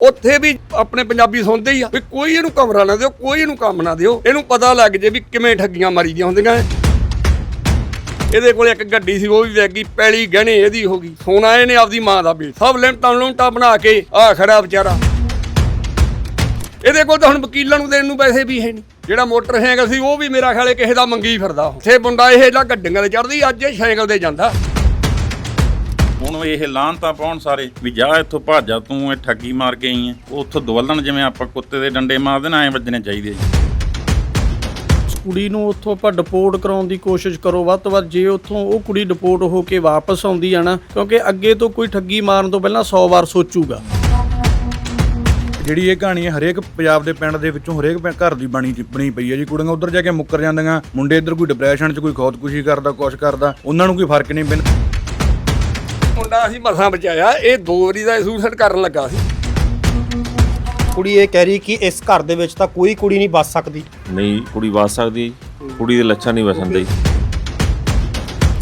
ਉੱਥੇ ਵੀ ਆਪਣੇ ਪੰਜਾਬੀ ਸੁਣਦੇ ਹੀ ਆ ਵੀ ਕੋਈ ਇਹਨੂੰ ਕਮਰਾ ਨਾ ਦਿਓ, ਕੋਈ ਇਹਨੂੰ ਕੰਮ ਨਾ ਦਿਓ। ਇਹਨੂੰ ਪਤਾ ਲੱਗ ਜੇ ਵੀ ਕਿਵੇਂ ਠੱਗੀਆਂ ਮਾਰੀਦੀਆਂ ਹੁੰਦੀਆਂ ਇਹ। ਇਹਦੇ ਕੋਲ ਇੱਕ ਗੱਡੀ ਸੀ, ਉਹ ਵੀ ਵੈਗੀ ਪੈਲੀ ਗਹਿਣੇ ਇਹਦੀ ਹੋ ਗਈ। ਸੋਨਾ ਇਹਨੇ ਆਪਦੀ ਮਾਂ ਦਾ ਵੇਚ। ਸਭ ਲਿਮਟਾਂ ਲੁਮਟਾਂ ਬਣਾ ਕੇ ਆ ਖੜਾ ਵਿਚਾਰਾ। ਇਹਦੇ ਕੋਲ ਤਾਂ ਹੁਣ ਵਕੀਲਾਂ ਨੂੰ ਦੇਣ ਨੂੰ ਪੈਸੇ ਵੀ ਹੈ ਨਹੀਂ ਜਿਹੜਾ ਮੋਟਰ ਸਾਈਕਲ ਸੀ, ਉਹ ਵੀ ਮੇਰਾ ਖਿਆਲੇ ਕਿਸੇ ਦਾ ਮੰਗੀ ਫਿਰਦਾ। ਸੇ ਮੁੰਡਾ ਇਹ ਜਿਹੜਾ ਗੱਡੀਆਂ ਤੇ ਚੜਦੀ ਅੱਜ ਇਹ ਸਾਈਕਲ ਤੇ ਜਾਂਦਾ। ਹੁਣ ਇਹ ਲਾਹਨ ਤਾਂ ਪਾਉਣ ਸਾਰੇ ਵੀ ਜਾ ਇੱਥੋਂ ਭੱਜ ਜਾ ਤੂੰ ਇਹ ਠੱਗੀ ਮਾਰ ਕੇ ਆਈ ਐ ਉੱਥੋਂ ਦਵਲਣ ਜਿਵੇਂ ਆਪਾਂ ਕੁੱਤੇ ਦੇ ਡੰਡੇ ਮਾਰਦੇ ਨਾ ਐ ਵੱਜਣੇ ਚਾਹੀਦੇ ਜੀ। ਕੁੜੀ ਨੂੰ ਉੱਥੋਂ ਆਪਾਂ ਡਿਪੋਰਟ ਕਰਾਉਣ ਦੀ ਕੋਸ਼ਿਸ਼ ਕਰੋ ਵੱਧ ਤੋਂ ਵੱਧ ਜੇ ਉੱਥੋਂ ਉਹ ਕੁੜੀ ਡਿਪੋਰਟ ਹੋ ਕੇ ਵਾਪਸ ਆਉਂਦੀ ਆ ਨਾ ਕਿਉਂਕਿ ਅੱਗੇ ਤੋਂ ਕੋਈ ਠੱਗੀ ਮਾਰਨ ਤੋਂ ਪਹਿਲਾਂ 100 ਵਾਰ ਸੋਚੂਗਾ। ਜਿਹੜੀ ਇਹ ਕਹਾਣੀ ਹੈ ਹਰੇਕ ਪੰਜਾਬ ਦੇ ਪਿੰਡ ਦੇ ਵਿੱਚੋਂ ਹਰੇਕ ਪਿੰ- ਘਰ ਦੀ ਬਣੀ ਬਣੀ ਪਈ ਹੈ ਜੀ। ਕੁੜੀਆਂ ਉਧਰ ਜਾ ਕੇ ਮੁੱਕਰ ਜਾਂਦੀਆਂ ਮੁੰਡੇ ਇੱਧਰ ਕੋਈ ਡਿਪਰੈਸ਼ਨ 'ਚ ਕੋਈ ਖੁਦਕੁਸ਼ੀ ਕਰਦਾ ਕੁਛ ਕਰਦਾ ਉਹਨਾਂ ਨੂੰ ਕੋਈ ਫ਼ਰਕ ਨਹੀਂ ਪੈਂਦਾ। ਮੁੰਡਾ ਅਸੀਂ ਮਸਾਂ ਬਚਾਇਆ ਇਹ ਦੋ ਵਾਰੀ ਦਾ ਸੁਸਾਈਡ ਕਰਨ ਲੱਗਾ ਸੀ। ਕੁੜੀ ਇਹ ਕਹਿ ਰਹੀ ਕਿ ਇਸ ਘਰ ਦੇ ਵਿੱਚ ਤਾਂ ਕੋਈ ਕੁੜੀ ਨਹੀਂ ਬਸ ਸਕਦੀ। ਨਹੀਂ ਕੁੜੀ ਵਸ ਸਕਦੀ ਕੁੜੀ ਦੇ ਲੱਛਣ ਨਹੀਂ ਵਸਣ ਦੇ।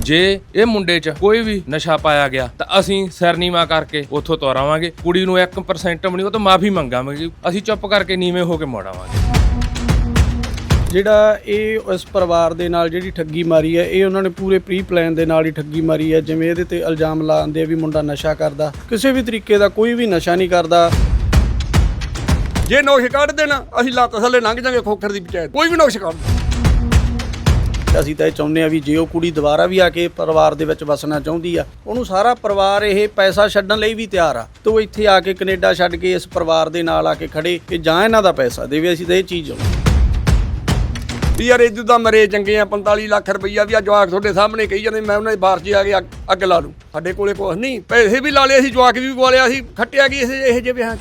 ਜੇ ਇਹ ਮੁੰਡੇ 'ਚ ਕੋਈ ਵੀ ਨਸ਼ਾ ਪਾਇਆ ਗਿਆ ਤਾਂ ਅਸੀਂ ਸਰਨੀਮਾ ਕਰਕੇ ਉੱਥੋਂ ਤੋਰਾਵਾਂਗੇ। ਕੁੜੀ ਨੂੰ 1% ਵੀ ਨਹੀਂ ਉਹ ਤੋਂ ਮਾਫੀ ਮੰਗਾਂਗੇ। ਅਸੀਂ ਚੁੱਪ ਕਰਕੇ ਨੀਵੇਂ ਹੋ ਕੇ ਮੋੜਾਵਾਂਗੇ। ਜਿਹੜਾ ਇਹ ਇਸ ਪਰਿਵਾਰ ਦੇ ਨਾਲ ਜਿਹੜੀ ਠੱਗੀ ਮਾਰੀ ਹੈ ਇਹ ਉਹਨਾਂ ਨੇ ਪੂਰੇ ਪ੍ਰੀ ਪਲਾਨ ਦੇ ਨਾਲ ਹੀ ਠੱਗੀ ਮਾਰੀ ਹੈ ਜਿਵੇਂ ਇਹਦੇ ਤੇ ਇਲਜ਼ਾਮ ਲਾਉਂਦੇ ਆ ਵੀ ਮੁੰਡਾ ਨਸ਼ਾ ਕਰਦਾ। ਕਿਸੇ ਵੀ ਤਰੀਕੇ ਦਾ ਕੋਈ ਵੀ ਨਸ਼ਾ ਨਹੀਂ ਕਰਦਾ। ਜੇ ਨੋਸ਼ ਕੱਢ ਦੇਣਾ ਅਸੀਂ ਲੱਤ ਥੱਲੇ ਲੰਘ ਜਾਾਂਗੇ ਖੋਖਰ ਦੀ ਪੰਚਾਇਤ ਕੋਈ ਵੀ ਨੋਸ਼ ਕੱਢ। ਅਸੀਂ ਤਾਂ ਇਹ ਚਾਹੁੰਦੇ ਆ ਵੀ ਜੇ ਉਹ ਕੁੜੀ ਦੁਬਾਰਾ ਵੀ ਆ ਕੇ ਪਰਿਵਾਰ ਦੇ ਵਿੱਚ ਵਸਣਾ ਚਾਹੁੰਦੀ ਆ ਉਹਨੂੰ ਸਾਰਾ ਪਰਿਵਾਰ ਇਹ ਪੈਸਾ ਛੱਡਣ ਲਈ ਵੀ ਤਿਆਰ ਆ। ਤੇ ਉਹ ਇੱਥੇ ਆ ਕੇ ਕੈਨੇਡਾ ਛੱਡ ਕੇ ਇਸ ਪਰਿਵਾਰ ਦੇ ਨਾਲ ਆ ਕੇ ਖੜੇ ਕਿ ਜਾਂ ਇਹਨਾਂ ਦਾ ਪੈਸਾ ਦੇਵੇ ਅਸੀਂ ਤਾਂ ਇਹ ਚੀਜ਼ ਚਾਹੁੰਦੇ ਵੀ ਯਾਰ ਇਦੋਂ ਤਾਂ ਮਰੇ ਚੰਗੇ ਆ 45 ਲੱਖ ਰੁਪਈਆ ਵੀ ਆ, ਜਵਾਕ ਤੁਹਾਡੇ ਸਾਹਮਣੇ ਕਹੀ ਜਾਂਦੇ, ਮੈਂ ਉਹਨਾਂ ਦੀ ਬਾਹਰ 'ਚ ਆ ਕੇ ਅੱਗ- ਅੱਗ ਲਾ ਲੂੰ ਸਾਡੇ ਕੋਲੇ ਕੁਛ ਨਹੀਂ, ਪੈਸੇ ਵੀ ਲਾ ਲਏ ਅਸੀਂ, ਜਵਾਕ ਵੀ ਗਵਾ ਲਿਆ ਖੱਟਿਆ ਕੀ ਇਸ ਇਹ ਜਿਹੇ ਵਿਆਹ 'ਚ।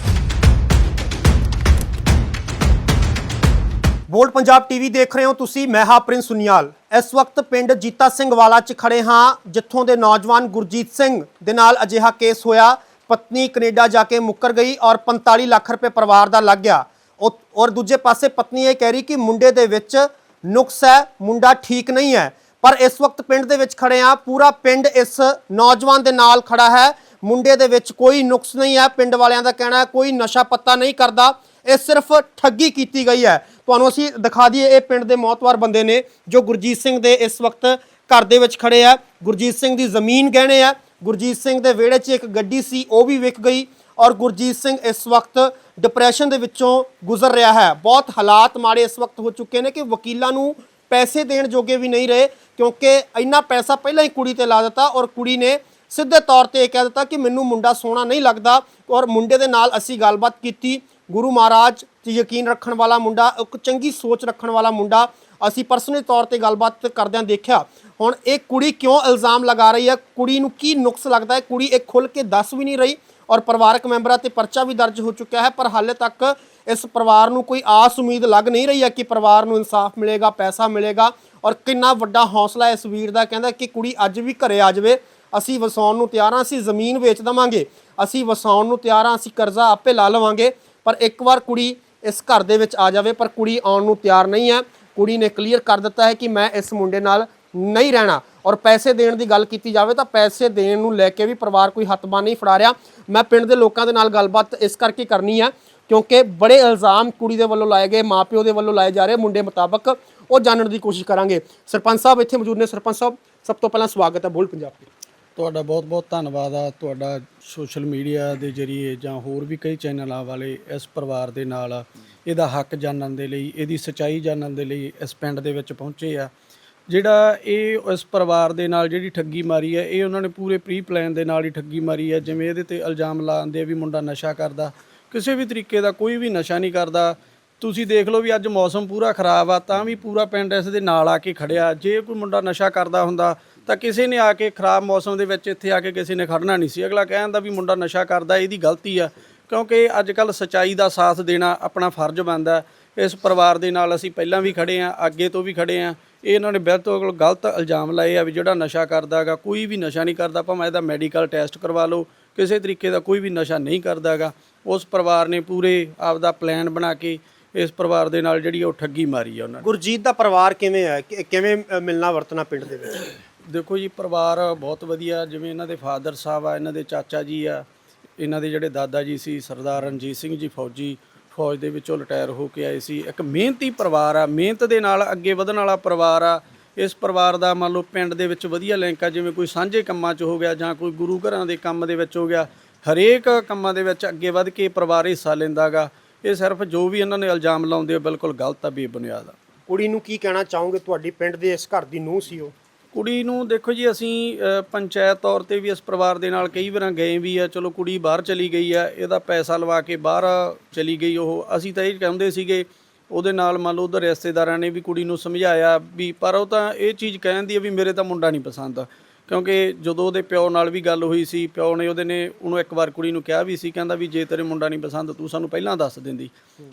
ਵੋਲਟ ਪੰਜਾਬ ਟੀਵੀ ਦੇਖ ਰਹੇ ਹੋ ਤੁਸੀਂ, ਮੈਂ ਹਾਂ ਪ੍ਰਿੰਸ ਸੁਨੀਆਲ। ਇਸ ਵਕਤ ਪਿੰਡ ਜੀਤਾ ਸਿੰਘ ਵਾਲਾ 'ਚ ਖੜੇ ਹਾਂ, ਜਿੱਥੋਂ ਦੇ ਨੌਜਵਾਨ ਗੁਰਜੀਤ ਸਿੰਘ ਦੇ ਨਾਲ ਅਜਿਹਾ ਕੇਸ ਹੋਇਆ। ਪਤਨੀ ਕੈਨੇਡਾ ਜਾ ਕੇ ਮੁੱਕਰ ਗਈ ਔਰ 45 ਲੱਖ ਰੁਪਏ ਪਰਿਵਾਰ ਦਾ ਲੱਗ ਗਿਆ। ਉਹ- ਔਰ ਦੂਜੇ ਪਾਸੇ ਪਤਨੀ ਇਹ ਕਹਿ ਰਹੀ ਕਿ ਮੁੰਡੇ ਦੇ ਵਿੱਚ ਨੁਕਸ ਹੈ, ਮੁੰਡਾ ਠੀਕ ਨਹੀਂ ਹੈ। ਪਰ ਇਸ ਵਕਤ ਪਿੰਡ ਦੇ ਵਿੱਚ ਖੜੇ ਆ ਪੂਰਾ ਪਿੰਡ ਇਸ ਨੌਜਵਾਨ ਦੇ ਨਾਲ ਖੜਾ ਹੈ। ਮੁੰਡੇ ਦੇ ਵਿੱਚ ਕੋਈ ਨੁਕਸ ਨਹੀਂ ਹੈ। ਪਿੰਡ ਵਾਲਿਆਂ ਦਾ ਕਹਿਣਾ ਹੈ, ਕੋਈ ਨਸ਼ਾ ਪੱਤਾ ਨਹੀਂ ਕਰਦਾ। ਇਹ ਸਿਰਫ ਠੱਗੀ ਕੀਤੀ ਗਈ ਹੈ। ਤੁਹਾਨੂੰ ਅਸੀਂ ਦਿਖਾ ਦਈਏ, ਇਹ ਪਿੰਡ ਦੇ ਮੌਤਵਾਰ ਬੰਦੇ ਨੇ ਜੋ ਗੁਰਜੀਤ ਸਿੰਘ ਦੇ ਇਸ ਵਕਤ ਘਰ ਦੇ ਵਿੱਚ ਖੜੇ ਆ। ਗੁਰਜੀਤ ਸਿੰਘ ਦੀ ਜ਼ਮੀਨ ਗਹਿਣੇ ਆ। ਗੁਰਜੀਤ ਸਿੰਘ ਦੇ ਵਿਹੜੇ 'ਚ ਇੱਕ ਗੱਡੀ ਸੀ, ਉਹ ਵੀ ਵਿਕ ਗਈ। ਔਰ ਗੁਰਜੀਤ ਸਿੰਘ ਇਸ ਵਕਤ ਡਿਪਰੈਸ਼ਨ ਦੇ ਵਿੱਚੋਂ ਗੁਜ਼ਰ ਰਿਹਾ ਹੈ। ਬਹੁਤ ਹਾਲਾਤ ਮਾੜੇ ਇਸ ਵਕਤ ਹੋ ਚੁੱਕੇ ਨੇ ਕਿ ਵਕੀਲਾਂ ਨੂੰ ਪੈਸੇ ਦੇਣ ਜੋਗੇ ਵੀ ਨਹੀਂ ਰਹੇ, ਕਿਉਂਕਿ ਇੰਨਾ ਪੈਸਾ ਪਹਿਲਾਂ ਹੀ ਕੁੜੀ ਤੇ ਲਾ ਦਿੱਤਾ ਔਰ ਕੁੜੀ ਨੇ ਸਿੱਧੇ ਤੌਰ ਤੇ ਇਹ ਕਹਿ ਦਿੱਤਾ ਕਿ ਮੈਨੂੰ ਮੁੰਡਾ ਸੋਹਣਾ ਨਹੀਂ ਲੱਗਦਾ ਔਰ ਮੁੰਡੇ ਦੇ ਨਾਲ ਅਸੀਂ ਗੱਲਬਾਤ ਕੀਤੀ। ਗੁਰੂ ਮਹਾਰਾਜ 'ਤੇ ਯਕੀਨ ਰੱਖਣ ਵਾਲਾ ਮੁੰਡਾ, ਇੱਕ ਚੰਗੀ ਸੋਚ ਰੱਖਣ ਵਾਲਾ ਮੁੰਡਾ, ਅਸੀਂ ਪਰਸਨਲ ਤੌਰ ਤੇ ਗੱਲਬਾਤ ਕਰਦਿਆਂ ਦੇਖਿਆ। ਹੁਣ ਇਹ ਕੁੜੀ ਕਿਉਂ ਇਲਜ਼ਾਮ ਲਗਾ ਰਹੀ ਹੈ? ਕੁੜੀ ਨੂੰ ਕੀ ਨੁਕਸ ਲੱਗਦਾ ਹੈ? ਕੁੜੀ ਇਹ ਖੁੱਲ ਕੇ ਦੱਸ ਵੀ ਨਹੀਂ ਰਹੀ। ਔਰ ਪਰਿਵਾਰਕ ਮੈਂਬਰਾਂ ਤੇ ਪਰਚਾ ਵੀ ਦਰਜ ਹੋ ਚੁੱਕਿਆ ਹੈ, ਪਰ ਹਾਲੇ ਤੱਕ ਇਸ ਪਰਿਵਾਰ ਨੂੰ ਕੋਈ ਆਸ ਉਮੀਦ ਲੱਗ ਨਹੀਂ ਰਹੀ ਹੈ ਕਿ ਪਰਿਵਾਰ ਨੂੰ ਇਨਸਾਫ ਮਿਲੇਗਾ, ਪੈਸਾ ਮਿਲੇਗਾ ਔਰ ਕਿੰਨਾ ਵੱਡਾ ਹੌਸਲਾ ਇਸ ਵੀਰ ਦਾ ਕਹਿੰਦਾ ਕਿ ਕੁੜੀ ਅੱਜ ਵੀ ਘਰੇ ਆ ਜਾਵੇ, ਅਸੀਂ ਵਸਾਉਣ ਨੂੰ ਤਿਆਰ ਹਾਂ, ਅਸੀਂ ਜ਼ਮੀਨ ਵੇਚ ਦਵਾਂਗੇ, ਅਸੀਂ ਵਸਾਉਣ ਨੂੰ ਤਿਆਰ ਹਾਂ, ਅਸੀਂ ਕਰਜ਼ਾ ਆਪੇ ਲਾ ਲਵਾਂਗੇ, ਪਰ ਇੱਕ ਵਾਰ ਕੁੜੀ ਇਸ ਘਰ ਦੇ ਵਿੱਚ ਆ ਜਾਵੇ, ਪਰ ਕੁੜੀ ਆਉਣ ਨੂੰ ਤਿਆਰ ਨਹੀਂ ਹੈ, ਕੁੜੀ ਨੇ ਕਲੀਅਰ ਕਰ ਦਿੱਤਾ ਹੈ ਕਿ ਮੈਂ ਇਸ ਮੁੰਡੇ ਨਾਲ ਨਹੀਂ ਰਹਿਣਾ। ਔਰ ਪੈਸੇ ਦੇਣ ਦੀ ਗੱਲ ਕੀਤੀ ਜਾਵੇ ਤਾਂ ਪੈਸੇ ਦੇਣ ਨੂੰ ਲੈ ਕੇ ਵੀ ਪਰਿਵਾਰ ਕੋਈ ਹੱਥਬਾਂ ਨਹੀਂ ਫੜਾ ਰਿਹਾ। ਮੈਂ ਪਿੰਡ ਦੇ ਲੋਕਾਂ ਦੇ ਨਾਲ ਗੱਲਬਾਤ ਇਸ ਕਰਕੇ ਕਰਨੀ ਹੈ ਕਿਉਂਕਿ ਬੜੇ ਇਲਜ਼ਾਮ ਕੁੜੀ ਦੇ ਵੱਲੋਂ ਲਾਏ ਗਏ, ਮਾਪਿਓ ਦੇ ਵੱਲੋਂ ਲਾਏ ਜਾ ਰਹੇ, ਮੁੰਡੇ ਮੁਤਾਬਕ ਉਹ ਜਾਣਨ ਦੀ ਕੋਸ਼ਿਸ਼ ਕਰਾਂਗੇ। ਸਰਪੰਚ ਸਾਹਿਬ ਇੱਥੇ ਮੌਜੂਦ ਨੇ। ਸਰਪੰਚ ਸਾਹਿਬ, ਸਭ ਤੋਂ ਪਹਿਲਾਂ ਸਵਾਗਤ ਹੈ ਬੋਲ ਪੰਜਾਬ ਤੇ। ਤੁਹਾਡਾ ਬਹੁਤ-ਬਹੁਤ ਧੰਨਵਾਦ ਆ। ਤੁਹਾਡਾ ਸੋਸ਼ਲ ਮੀਡੀਆ ਦੇ ਜ਼ਰੀਏ ਜਾਂ ਹੋਰ ਵੀ ਕਈ ਚੈਨਲਾਂ ਵਾਲੇ ਇਸ ਪਰਿਵਾਰ ਦੇ ਨਾਲ ਇਹਦਾ ਹੱਕ ਜਾਣਨ ਦੇ ਲਈ, ਇਹਦੀ ਸਚਾਈ ਜਾਣਨ ਦੇ ਲਈ ਇਸ ਪਿੰਡ ਦੇ ਵਿੱਚ ਪਹੁੰਚੇ ਆ। ਜਿਹੜਾ ਇਹ ਇਸ ਪਰਿਵਾਰ ਦੇ ਨਾਲ ਜਿਹੜੀ ਠੱਗੀ ਮਾਰੀ ਹੈ, ਇਹ ਉਹਨਾਂ ਨੇ ਪੂਰੇ ਪ੍ਰੀ ਪਲਾਨ ਦੇ ਨਾਲ ਹੀ ਠੱਗੀ ਮਾਰੀ ਹੈ, ਜਿਵੇਂ ਇਹਦੇ ਤੇ ਇਲਜ਼ਾਮ ਲਾਉਂਦੇ ਆ ਵੀ ਮੁੰਡਾ ਨਸ਼ਾ ਕਰਦਾ। ਕਿਸੇ ਵੀ ਤਰੀਕੇ ਦਾ ਕੋਈ ਵੀ ਨਸ਼ਾ ਨਹੀਂ ਕਰਦਾ। ਤੁਸੀਂ ਦੇਖ ਲਓ ਵੀ ਅੱਜ ਮੌਸਮ ਪੂਰਾ ਖਰਾਬ ਆ, ਤਾਂ ਵੀ ਪੂਰਾ ਪਿੰਡ ਇਸ ਦੇ ਨਾਲ ਆ ਕੇ ਖੜਿਆ। ਜੇ ਕੋਈ ਮੁੰਡਾ ਨਸ਼ਾ ਕਰਦਾ ਹੁੰਦਾ, ਤਾਂ ਕਿਸੇ ਨੇ ਆ ਕੇ ਖਰਾਬ ਮੌਸਮ ਦੇ ਵਿੱਚ ਇੱਥੇ ਆ ਕੇ ਕਿਸੇ ਨੇ ਖੜਨਾ ਨਹੀਂ ਸੀ। ਅਗਲਾ ਕਹਿੰਦਾ ਵੀ ਮੁੰਡਾ ਨਸ਼ਾ ਕਰਦਾ, ਇਹਦੀ ਗਲਤੀ ਆ। ਕਿਉਂਕਿ ਅੱਜ ਕੱਲ ਸਚਾਈ ਦਾ ਸਾਥ ਦੇਣਾ ਆਪਣਾ ਫਰਜ਼ ਬਣਦਾ। ਇਸ ਪਰਿਵਾਰ ਦੇ ਨਾਲ ਅਸੀਂ ਪਹਿਲਾਂ ਵੀ ਖੜੇ ਆ ਅੱਗੇ ਤੋਂ ਵੀ ਖੜੇ ਆ ਇਹ ਇਹਨਾਂ ਨੇ ਬਿਲਕੁਲ ਗਲਤ ਇਲਜ਼ਾਮ ਲਾਏ ਆ ਵੀ ਜਿਹੜਾ ਨਸ਼ਾ ਕਰਦਾਗਾ ਕੋਈ ਵੀ ਨਸ਼ਾ ਨਹੀਂ ਕਰਦਾ ਭਾਵੇਂ ਇਹਦਾ ਮੈਡੀਕਲ ਟੈਸਟ ਕਰਵਾ ਲਓ ਕਿਸੇ ਤਰੀਕੇ ਦਾ ਕੋਈ ਵੀ ਨਸ਼ਾ ਨਹੀਂ ਕਰਦਾਗਾ। ਉਸ ਪਰਿਵਾਰ ਨੇ ਪੂਰੇ ਆਪਦਾ ਪਲਾਨ ਬਣਾ ਕੇ ਇਸ ਪਰਿਵਾਰ ਦੇ ਨਾਲ ਜਿਹੜੀ ਉਹ ਠੱਗੀ ਮਾਰੀ ਆ ਉਹਨਾਂ ਨੇ। ਗੁਰਜੀਤ ਦਾ ਪਰਿਵਾਰ ਕਿਵੇਂ ਹੈ ਕਿ- ਕਿਵੇਂ ਅ, ਮਿਲਣਾ ਵਰਤਣਾ ਪਿੰਡ ਦੇ ਵਿੱਚ? ਦੇਖੋ ਜੀ ਪਰਿਵਾਰ ਬਹੁਤ ਵਧੀਆ ਜਿਵੇਂ ਇਹਨਾਂ ਦੇ ਫਾਦਰ ਸਾਹਿਬ ਆ ਇਹਨਾਂ ਦੇ ਚਾਚਾ ਜੀ ਆ ਇਹਨਾਂ ਦੇ ਜਿਹੜੇ ਦਾਦਾ ਜੀ ਸੀ ਸਰਦਾਰ ਰਣਜੀਤ ਸਿੰਘ ਜੀ ਫੌਜੀ ਫੌਜ ਦੇ ਵਿੱਚੋਂ ਰਿਟਾਇਰ ਹੋ ਕੇ ਆਏ ਸੀ। ਇੱਕ ਮਿਹਨਤੀ ਪਰਿਵਾਰ ਆ, ਮਿਹਨਤ ਦੇ ਨਾਲ ਅੱਗੇ ਵਧਣ ਵਾਲਾ ਪਰਿਵਾਰ ਆ। ਇਸ ਪਰਿਵਾਰ ਦਾ ਮੰਨ ਲਓ ਪਿੰਡ ਦੇ ਵਿੱਚ ਵਧੀਆ ਲਿੰਕ ਆ, ਜਿਵੇਂ ਕੋਈ ਸਾਂਝੇ ਕੰਮਾਂ 'ਚ ਹੋ ਗਿਆ ਜਾਂ ਕੋਈ ਗੁਰੂ ਘਰਾਂ ਦੇ ਕੰਮ ਦੇ ਵਿੱਚ ਹੋ ਗਿਆ, ਹਰੇਕ ਕੰਮਾਂ ਦੇ ਵਿੱਚ ਅੱਗੇ ਵਧ ਕੇ ਪਰਿਵਾਰ ਹਿੱਸਾ ਲੈਂਦਾਗਾ ਇਹ ਸਿਰਫ ਜੋ ਵੀ ਇਹਨਾਂ ਨੇ ਇਲਜ਼ਾਮ ਲਾਉਂਦੇ ਆ ਬਿਲਕੁਲ ਗਲਤ ਆ, ਬੇਬੁਨਿਆਦ ਆ। ਕੁੜੀ ਨੂੰ ਕੀ ਕਹਿਣਾ ਚਾਹੋਗੇ? ਤੁਹਾਡੀ ਪਿੰਡ ਦੇ ਇਸ ਘਰ ਦੀ ਨੂੰਹ ਸੀ ਉਹ। ਕੁੜੀ ਨੂੰ ਦੇਖੋ ਜੀ, ਅਸੀਂ ਪੰਚਾਇਤ ਤੌਰ ਤੇ ਵੀ ਇਸ ਪਰਿਵਾਰ ਦੇ ਨਾਲ ਕਈ ਵਾਰਾਂ ਗਏ ਵੀ ਆ। ਚਲੋ ਕੁੜੀ ਬਾਹਰ ਚਲੀ ਗਈ ਆ, ਇਹਦਾ ਪੈਸਾ ਲਵਾ ਕੇ ਬਾਹਰ ਚਲੀ ਗਈ ਉਹ। ਅਸੀਂ ਤਾਂ ਇਹ ਕਹਿੰਦੇ ਸੀਗੇ, ਉਹਦੇ ਨਾਲ ਮੰਨ ਲਓ ਉਹਦੇ ਰਿਸ਼ਤੇਦਾਰਾਂ ਨੇ ਵੀ ਕੁੜੀ ਨੂੰ ਸਮਝਾਇਆ ਵੀ, ਪਰ ਉਹ ਤਾਂ ਇਹ ਚੀਜ਼ ਕਹਿੰਦੀ ਆ ਵੀ ਮੇਰੇ ਤਾਂ ਮੁੰਡਾ ਨਹੀਂ ਪਸੰਦ। ਕਿਉਂਕਿ ਜਦੋਂ ਉਹਦੇ ਪਿਓ ਨਾਲ ਵੀ ਗੱਲ ਹੋਈ ਸੀ, ਪਿਓ ਨੇ ਉਹਦੇ ਨੇ ਉਹਨੂੰ ਇੱਕ ਵਾਰ ਕੁੜੀ ਨੂੰ ਕਿਹਾ ਵੀ ਸੀ, ਕਹਿੰਦਾ ਵੀ ਜੇ ਤੇਰੇ ਮੁੰਡਾ ਨਹੀਂ ਪਸੰਦ, ਤੂੰ ਸਾਨੂੰ ਪਹਿਲਾਂ ਦੱਸ ਦਿੰਦੀ।